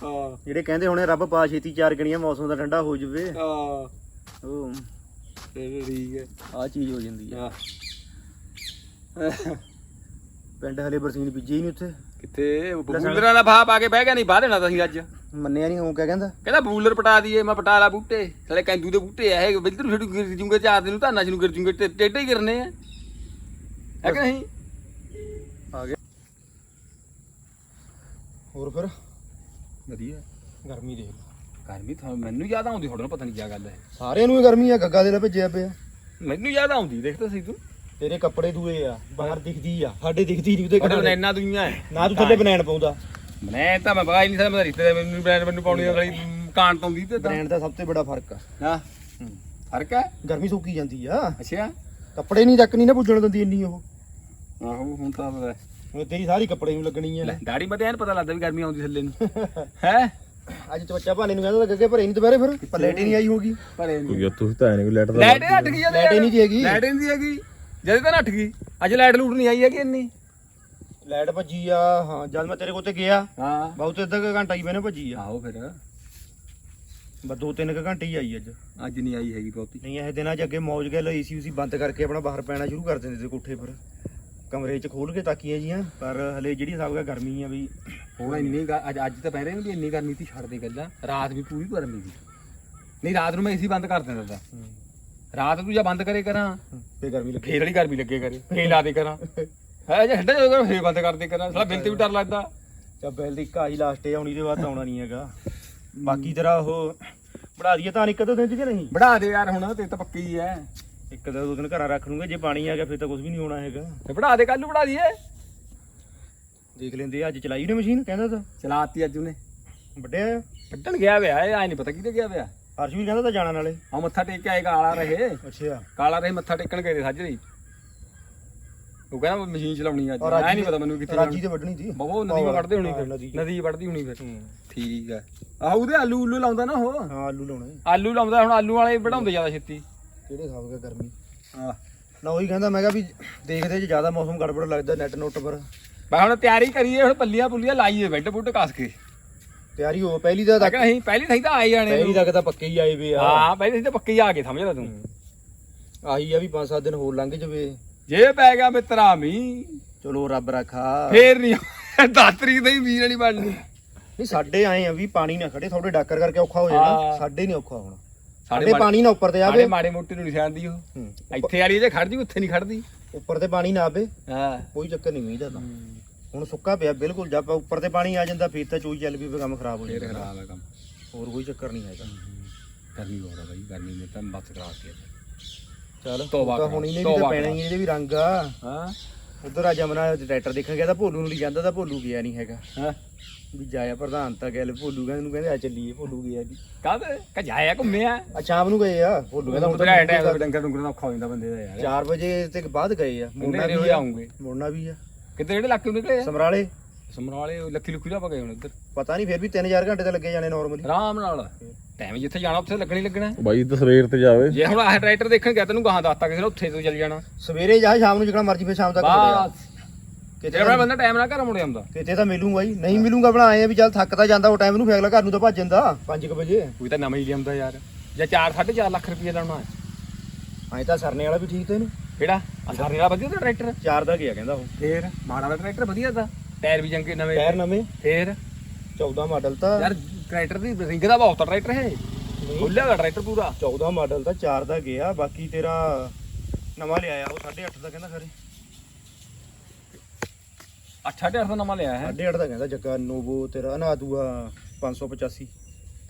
ਹਾਂ। ਜਿਹੜੇ ਕਹਿੰਦੇ ਹੋਣੇ ਰੱਬ ਪਾ ਛੇਤੀ ਚਾਰ ਗਣੀਆਂ ਮੌਸਮ ਦਾ ਠੰਡਾ ਹੋ ਜਵੇ। ਆ ਉਹ ਤੇ ਠੀਕ ਹੈ। ਆ ਚੀਜ਼ ਹੋ ਜਾਂਦੀ ਆ। ਆ ਪਿੰਡ ਹਲੇ ਬਰਸੀਨ ਬੀਜੇ ਹੀ ਨਹੀਂ ਉੱਥੇ। ਕਿੱਥੇ? ਬੂਲਰਾਂ ਦਾ ਭਾਅ ਪਾ ਕੇ ਬਹਿ ਗਿਆ ਨਹੀਂ ਬਾਹ ਦੇਣਾ ਤਾਂ ਸੀ ਅੱਜ। ਮੰਨਿਆ ਨਹੀਂ ਉਹ ਕਿਆ ਕਹਿੰਦਾ? ਕਹਿੰਦਾ ਬੂਲਰ ਪਟਾ ਦਈਏ ਮੈਂ ਪਟਾ ਲਾ ਬੂਟੇ। ਸਾਲੇ ਕੈਂਦੂ ਦੇ ਬੂਟੇ ਆ ਇਹ ਬਿੱਧਰ ਛੱਡੂ ਗਿਰ ਜੂਗੇ ਚਾਰ ਦਿਨ ਨੂੰ ਧਾਨਾ ਚ ਨੂੰ ਗਿਰ ਜੂਗੇ ਟੇ- ਟੇਢੇ ਹੀ ਗਿਰਨੇ ਆ। ਹੈ ਕਿ ਨਹੀਂ? ਆ ਗਿਆ। ਹੋਰ ਫਿਰ? ਵਧੀਆ। ਗਰਮੀ ਦੇਖ। ਗਰਮੀ ਤਾਂ ਮੈਨੂੰ ਯਾਦ ਆਉਂਦੀ ਤੁਹਾਡੇ ਨੂੰ ਪਤਾ ਨਹੀਂ ਕੀ ਗੱਲ ਹੈ। ਸਾਰਿਆਂ ਨੂੰ ਹੀ ਗਰਮੀ ਆ ਗੱਗਾ ਦੇ ਨਾਲ ਭੇਜਿਆ ਪਿਆ। ਮੈਨੂੰ ਯਾਦ ਆਉਂਦੀ ਦੇਖ ਤਾਂ ਸੀ ਤੂੰ। ਤੇਰੇ ਕੱਪੜੇ ਦੂਏ ਆ ਬਾਹਰ ਦਿਖਦੀ ਆ ਸਾਡੇ ਦਿਖਦੀ ਨਹੀਂ ਉਹਦੇ ਤੁਹਾਡੇ ਕੱਪੜੇ। ਬਨੈਨਾ ਦੁਨੀਆਂ ਹੈ ਨਾ ਤੂੰ ਥੱਲੇ ਬਨੈਣ ਪਾਉਂਦਾ। ਮੈਂ ਤਾਂ ਮੈਂ ਬਗਾ ਹੀ ਨਹੀਂ ਸਕਦਾ ਮੈਂ ਰਿਸ਼ਤੇ ਮੈਨੂੰ ਬ੍ਰਾਂਡ ਮੈਨੂੰ ਪਾਉਣੀ ਆ ਗਲੀ ਕਾਂਟ ਤੋਂ ਦੀ ਤੇ ਤਾਂ। ਬਨੈਣ ਦਾ ਸਭ ਤੋਂ ਬੜਾ ਫ਼ਰਕ ਆ। ਹਾਂ। ਫ਼ਰਕ ਹੈ ਗਰਮੀ ਸੁੱਕੀ ਜਾਂਦੀ ਆ। ਅੱਛਾ। ਕੱਪੜੇ ਨਹੀਂ ਤੱਕ ਨਹੀਂ ਨਾ ਪੁੱਜਣ ਦਿੰਦੀ ਇੰਨੀ ਉਹ। ਆਹੋ ਹੁਣ ਤਾਂ ਲੈ ਹੁਣ ਤੇਰੀ ਸਾਰੀ ਕੱਪੜੇ ਨੂੰ ਲੱਗਣੀ ਆ। ਦਾੜੀ ਮਤੇ ਐਨ ਪਤਾ ਲੱਗਦਾ ਵੀ ਗਰਮੀ ਆਉਂਦੀ ਥੱਲੇ ਨੂੰ। ਹੈ? ਅੱਜ ਚਵੱਚਾ ਭਾਨੇ ਨੂੰ ਕਹਿੰਦਾ ਲੱਗੇ ਭਰੇ ਨਹੀਂ ਦੁਪਹਿਰੇ ਫਿਰ ਪਲੇਟ ਹੀ ਨਹੀਂ ਆਈ ਹੋਗੀ ਭਰੇ ਨਹੀਂ ਯਾਰ ਤੁਸੀਂ ਤਾਂ ਐ ਨਹੀਂ ਲੈਟ ਦਾ ਲਾਈਟ ਹੀ ਹਟ ਗਈ ਆ ਲਾਈਟ ਹੀ ਨਹੀਂ ਜੀ ਹੈਗੀ। ਲਾਈਟ ਹੀ ਨਹੀਂ ਹੈਗੀ। ਜਦ ਤਾਂ ਨੱਠ ਗਈ ਅੱਜ ਲਾਈਟ ਲੂਟ ਨਹੀਂ ਆਈ ਹੈਗੀ ਇੰਨੀ। ਲਾਈਟ ਭੱਜੀ ਆ ਹਾਂ ਜਦ ਮੈਂ ਤੇਰੇ ਕੋਲ ਤੇ ਗਿਆ ਹਾਂ। ਬਹੁਤ ਅੱਧਾ ਕੁ ਘੰਟਾ ਹੀ ਮੈਨੇ ਭੱਜੀ ਆ। ਆਹੋ ਫਿਰ। ਬਸ ਦੋ ਤਿੰਨ ਕੁ ਘੰਟੇ ਹੀ ਆਈ ਅੱਜ। ਅੱਜ ਨਹੀਂ ਆਈ ਹੈਗੀ ਬਹੁਤੀ ਨਹੀਂ ਇਹ ਦਿਨਾਂ 'ਚ ਅੱਗੇ ਮੌਜ ਗੱਲ ਏਸੀ ਉਸੀ ਬੰਦ ਕਰਕੇ ਆਪਣਾ ਬਾਹਰ ਪੈਣਾ ਸ਼ੁਰੂ ਕਰ ਦਿੰਦੇ ਸੀ ਕੋਠੇ ਪਰ। ਕਮਰੇ 'ਚ ਖੋਲ ਕੇ ਤਾਕੀਆਂ ਜੀਆਂ ਪਰ ਹਲੇ ਜਿਹੜੀ ਹਿਸਾਬ ਦਾ ਗਰਮੀ ਆ ਵੀ ਹੁਣ ਇੰਨੀ ਗ- ਅੱਜ ਅੱਜ ਤਾਂ ਪੈ ਰਹੇ ਵੀ ਇੰਨੀ ਗਰਮੀ ਸੀ ਛੱਡ ਦੇ ਗੱਲਾਂ। ਰਾਤ ਵੀ ਪੂਰੀ ਗਰਮੀ ਸੀ। ਨਹੀਂ ਰਾਤ ਨੂੰ ਮੈਂ ਏਸੀ ਬੰਦ ਕਰ ਦਿੰਦਾ ਤਾ ਰਾਤ ਨੂੰ ਜਾਂ ਬੰਦ ਕਰੇ ਕਰਾਂ ਤੇ ਗਰਮੀ ਲੱਗੇ। ਫੇਰ ਵਾਲੀ ਗਰਮੀ ਲੱਗੇ ਕਰੇ ਫੇਰ ਲਾ ਦੇ ਕਰਾਂ। [LAUGHS] ਹੈ ਜੇ ਹੱਡਾ ਜਦੋਂ ਫੇਰ ਬੰਦ ਕਰ ਦੇ ਕਰਾਂ। ਸਾਲਾ ਬਿਲ ਤੇ ਵੀ ਡਰ ਲੱਗਦਾ। ਚਾ ਬੈਲ ਦੀ ਕਾਹੀ ਲਾਸਟ ਆਉਣੀ ਦੇ ਬਾਅਦ ਤਾਂ ਆਉਣਾ ਨਹੀਂ ਹੈਗਾ। ਬਾਕੀ ਤੇਰਾ ਉਹ ਬਣਾ ਦਈਏ ਤਾਂ ਇੱਕ ਦੋ ਦਿਨ ਚ ਕਿ ਨਹੀਂ? ਬੜਾ ਦੇ ਯਾਰ ਹੁਣ ਤੇ ਤਾਂ ਪੱਕੀ ਹੀ ਐ। ਇੱਕ ਦੋ ਦਿਨ ਘਰਾਂ ਰੱਖ ਲੂੰਗੇ ਜੇ ਪਾਣੀ ਆ ਗਿਆ ਫਿਰ ਤਾਂ ਕੁਝ ਵੀ ਨਹੀਂ ਹੋਣਾ ਹੈਗਾ। ਤੇ ਬੜਾ ਦੇ ਕੱਲ ਨੂੰ ਬੜਾ ਦਈਏ। ਦੇਖ ਲੈਂਦੇ ਆ, ਅੱਜ ਚਲਾਈ ਨੇ ਮਸ਼ੀਨ ਕਹਿੰਦਾ ਤਾਂ। ਚਲਾਤੀ ਅੱਜ ਉਹਨੇ। ਵੱਡਿਆ ਆ? ਕੱਢਣ ਗਿਆ ਵਿਆ ਇਹ ਆਈ ਨਹੀਂ ਪਤਾ ਕਿਤੇ ਗਿਆ ਵਿਆ ਹਰਸ਼ ਵੀ ਕਹਿੰਦਾ ਤਾਂ ਜਾਣਾ ਨਾਲੇ। ਆ ਮੱਥਾ ਟੇਕ ਕੇ ਆਏ ਕਾਲਾ ਰਹੇ। ਅੱਛਾ। ਕਾਲਾ ਰਹੇ ਮੱਥਾ ਟੇਕਣ ਗਏ ਸਾਜਰੇ। ਉਹ ਕਹਿੰਦਾ ਮਸ਼ੀਨ ਚਲਾਉਣੀ ਅੱਜ। ਐ ਨਹੀਂ ਪਤਾ ਮੈਨੂੰ ਕਿੱਥੇ ਰਾਜੀ ਤੇ ਵੱਢਣੀ ਸੀ। ਬਹੁ ਨਦੀ ਵੜਦੇ ਹੋਣੀ ਫਿਰ। ਨਦੀ ਵੜਦੀ ਹੋਣੀ ਫਿਰ। ਠੀਕ ਹੈ ਆਹ ਉਹਦੇ ਆਲੂ ਉਲੂ ਲਾਉਂਦਾ ਨਾ ਉਹ? ਹਾਂ ਆਲੂ ਲਾਉਣੇ। ਆਲੂ ਲਾਉਂਦਾ ਹੁਣ ਆਲੂ ਵਾਲੇ ਵਧਾਉਂਦੇ ਜ਼ਿਆਦਾ ਛੇਤੀ। ਕਿਹੜੇ ਦਾ ਗਰਮੀ? ਹਾਂ ਨਾ ਉਹੀ ਕਹਿੰਦਾ ਮੈਂ ਕਿਹਾ ਵੀ ਦੇਖਦੇ ਜੇ ਜ਼ਿਆਦਾ ਮੌਸਮ ਗੜਬੜ ਲੱਗਦਾ ਨੈਟ ਨੋਟ ਪਰ। ਮੈਂ ਹੁਣ ਤਿਆਰੀ ਕਰੀਏ ਹੁਣ ਪੱਲੀਆਂ ਪੁੱਲੀਆਂ ਲਾਈਏ ਬੈੱਡ ਬੁੱਡ ਕੱਸ ਕੇ। ਤਿਆਰੀ ਹੋ ਪਹਿਲੀ ਦਾ ਤਾਂ ਤੱਕ ਨਹੀਂ ਪਹਿਲੀ ਤਾਂ ਆਏ ਜਾਣੇ। ਪਹਿਲੀ ਤੱਕ ਤਾਂ ਪੱਕੇ ਹੀ ਆਏ ਵੇ ਆ। ਹਾਂ ਪਹਿਲੀ ਤਾਂ ਪੱਕੇ ਹੀ ਆ ਗਏ ਸਮਝਦਾ ਤੂੰ। ਆਹੀ ਆ ਵੀ 5-7 ਦਿਨ ਹੋਰ ਲੰਘ ਜਵੇ। ਜੇ ਪੈ ਗਿਆ ਮਿੱਤਰਾ ਮੀ ਚਲੋ ਰੱਬ ਰੱਖਾ। ਫੇਰ ਨਹੀਂ 10 ਤਰੀਕ ਦਾ ਹੀ ਮੀਂਹ ਨਹੀਂ ਬਣਨੀ। ਨਹੀਂ ਸਾਡੇ ਆਏ ਆ ਵੀ ਪਾਣੀ ਨਾ ਖੜੇ ਥੋੜੇ ਡਾਕਰ ਕਰਕੇ ਔਖਾ ਹੋ। ਜਾਣਾ। ਸਾਡੇ ਨਹੀਂ ਔਖਾ ਹੋਣਾ। ਸਾਡੇ ਸਾਡੇ ਪਾਣੀ ਨਾ ਉੱਪਰ ਤੇ ਸਾਡੇ ਆਵੇ ਮਾੜੇ ਮੋਟੇ ਨੂੰ ਨਿਸ਼ਾਨਦੀ ਉਹ। ਇੱਥੇ ਵਾਲੀ ਜੇ ਖੜਦੀ ਉੱਥੇ ਨਹੀਂ ਖੜਦੀ ਉੱਪਰ ਤੇ ਪਾਣੀ ਨਾ ਆਵੇ। ਹਾਂ। ਕੋਈ ਚੱਕਰ ਨਹੀਂ ਮੀਂਹ ਦਾ ਤਾਂ। ਹੁਣ ਸੁੱਕਾ ਪਿਆ ਬਿਲਕੁਲ ਜਦ ਉੱਪਰ ਤੇ ਪਾਣੀ ਆ ਜਾਂਦਾ ਫਿਰ ਤਾਂ ਚੋਈ ਚੱਲ ਵੀ ਕੰਮ ਖਰਾਬ ਹੋ ਜਾਂਦਾ। ਖਰਾਬ ਹੈ ਕੰਮ। ਹੋਰ ਕੋਈ ਚੱਕਰ ਨਹੀਂ ਹੈਗਾ। ਗਰਮੀ ਬਹੁਤ ਆ ਬਾਈ ਗਰਮੀ ਨੇ ਤਾਂ ਬੱਸ ਕਰਾ ਕੇ ਚੱਲ ਤੋਬਾ ਤਾਂ ਕਰਾ, ਹੁਣ ਇਹਨੇ ਵੀ ਤੋਬਾ ਤਾਂ ਪੈਣਾ ਕਰਾ। ਹੀ ਇਹਦੇ ਵੀ ਰੰਗ ਆ। ਹਾਂ। ਉਧਰ ਆ ਜਮਨਾ ਟਰੈਕਟਰ ਦੇਖਣ ਗਿਆ ਤਾਂ ਭੋਲੂ ਨੂੰ ਲਈ ਜਾਂਦਾ ਤਾਂ ਭੋਲੂ ਗਿਆ ਨਹੀਂ ਹੈਗਾ। ਹਾਂ। ਵੀ ਜਾਇਆ ਪ੍ਰਧਾਨ ਤਾਂ ਗਏ ਭੋਲੂ ਕਹਿੰਦੇ ਨੂੰ ਕਹਿੰਦੇ ਆ ਚੱਲੀਏ ਭੋਲੂ ਗਿਆ ਜੀ। ਕਦ ਕਜਾਇਆ ਘੁੰਮਿਆ ਆ। ਸ਼ਾਮ ਨੂੰ ਗਏ ਆ ਭੋਲੂ ਕਹਿੰਦਾ ਹੁਣ ਤਾਂ ਟਾਈਮ ਡੰਗਰ ਡੰਗਰ ਦਾ ਔਖਾ ਹੋ ਜਾਂਦਾ ਬੰਦੇ ਦਾ ਯਾਰ। 4 ਵਜੇ ਤੇ ਬਾਅਦ ਗਏ ਆ ਮੁੰਡੇ ਵੀ ਹੋਏ ਆ ਆਉਂਗੇ। ਮੁੜਨਾ ਵੀ ਆ। ਕਿਤੇ ਜਿਹੜੇ ਇਲਾਕੇ ਨੂੰ ਨਿਕਲੇ ਆ? ਸਮਰਾਲੇ। ਸਮਰਾਲੇ ਲੱਖੀ ਲੁਖੀ ਦਾ ਪਾ ਗਏ ਹੁਣ ਉੱਧਰ ਪਤਾ ਨਹੀਂ ਫਿਰ ਵੀ 3000 ਘੰਟੇ ਤਾਂ ਲੱਗੇ ਜਾਣੇ ਨਾਰਮਲੀ ਆਰਾਮ ਨਾਲ। ਟਾਈਮ ਜਿੱਥੇ ਜਾਣਾ ਉੱਥੇ ਲੱਗਣੀ ਲੱਗਣਾ। ਬਾਈ ਤਾਂ ਸਵੇਰ ਤੇ ਜਾਵੇ। ਜੇ ਹੁਣ ਆਹ ਟਰੈਕਟਰ ਦੇਖਣ ਗਿਆ ਤੈਨੂੰ ਗਾਹਾਂ ਦੱਸਤਾ ਕਿਸੇ ਨੇ ਉੱਥੇ ਤੋਂ ਚੱਲ ਜਾਣਾ। ਸਵੇਰੇ ਜਾ ਸ਼ਾਮ ਨੂੰ ਜਿਕਣਾ ਮਰਜ਼ੀ ਫਿਰ ਸ਼ਾਮ ਤੱਕ ਮੁੜਿਆ ਬਸ। ਕਿਤੇ ਜਿਹੜਾ ਬੰਦਾ ਟਾਈਮ ਨਾਲ ਘਰ ਮੁੜ ਜਾਂਦਾ ਕਿਤੇ ਤਾਂ ਮਿਲੂਗਾ ਹੀ ਨਹੀਂ ਮਿਲੂਗਾ ਬਣਾ ਆਏ ਆ ਵੀ ਚੱਲ ਥੱਕਦਾ ਜਾਂਦਾ ਉਹ ਟਾਈਮ ਨੂੰ ਫੇਗਲਾ ਘਰ ਨੂੰ ਤਾਂ ਭੱਜ ਜਾਂਦਾ। 5 ਵਜੇ। ਕੋਈ ਤਾਂ ਨਵਾਂ ਹੀ ਲਿਆਉਂਦਾ ਯਾਰ। ਜਾਂ 4 4.5 ਲੱਖ ਰੁਪਏ ਲਾਉਣਾ ਹੈ ਐਂ ਤਾਂ ਸਰਨੇ ਵਾਲਾ ਵੀ ਠੀਕ ਤੇ ਇਹਨੂੰ। ਕਿਹੜਾ? ਆ ਸਾਰੇ ਦਾ ਵਧੀਆ ਤਾਂ ਟਰੈਕਟਰ। ਚਾਰ ਦਾ ਗਿਆ ਕਹਿੰਦਾ ਉਹ। ਫੇਰ ਮਾੜਾ ਦਾ ਟਰੈਕਟਰ ਵਧੀਆ ਤਾਂ। ਟਾਇਰ ਵੀ ਚੰਗੇ ਨਵੇਂ। ਟਾਇਰ ਨਵੇਂ। ਫੇਰ। 14 ਮਾਡਲ ਤਾਂ। ਯਾਰ ਟਰੈਕਟਰ ਦੀ ਰਿੰਗ ਦਾ ਬਹੁਤ ਟਰੈਕਟਰ ਹੈ ਖੁੱਲਿਆ ਦਾ ਟਰੈਕਟਰ ਪੂਰਾ। 14 ਮਾਡਲ ਤਾਂ ਚਾਰ ਦਾ ਗਿਆ ਬਾਕੀ ਤੇਰਾ ਨਵਾਂ ਲਿਆਇਆ ਉਹ 8.5 ਦਾ ਕਹਿੰਦਾ ਖਰੇ। ਅੱਛਾ ਟਾਇਰ ਦਾ ਨਵਾਂ ਲਿਆ ਹੈ। 8.5 ਦਾ ਕਹਿੰਦਾ ਜੱਗਾ ਨੋਵੋ ਤੇਰਾ ਨਾ ਦੂਆ 585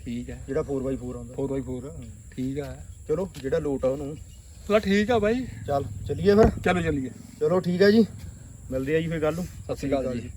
ਠੀਕ ਹੈ। ਜਿਹੜਾ 4x4 ਆਉਂਦਾ। 4x4 ਠੀਕ ਆ ਚਲੋ ਜਿਹੜਾ ਲੋਟ ਆ ਉਹਨੂੰ। ਚਲੋ ਠੀਕ ਆ ਬਾਈ। ਚੱਲ ਚੱਲੀਏ ਫਿਰ। ਚਲੋ ਚੱਲੀਏ। ਚਲੋ ਠੀਕ ਹੈ ਜੀ। ਮਿਲਦੇ ਆ ਜੀ ਫਿਰ ਕੱਲ ਨੂੰ। ਸਤਿ ਸ਼੍ਰੀ ਅਕਾਲ ਜੀ।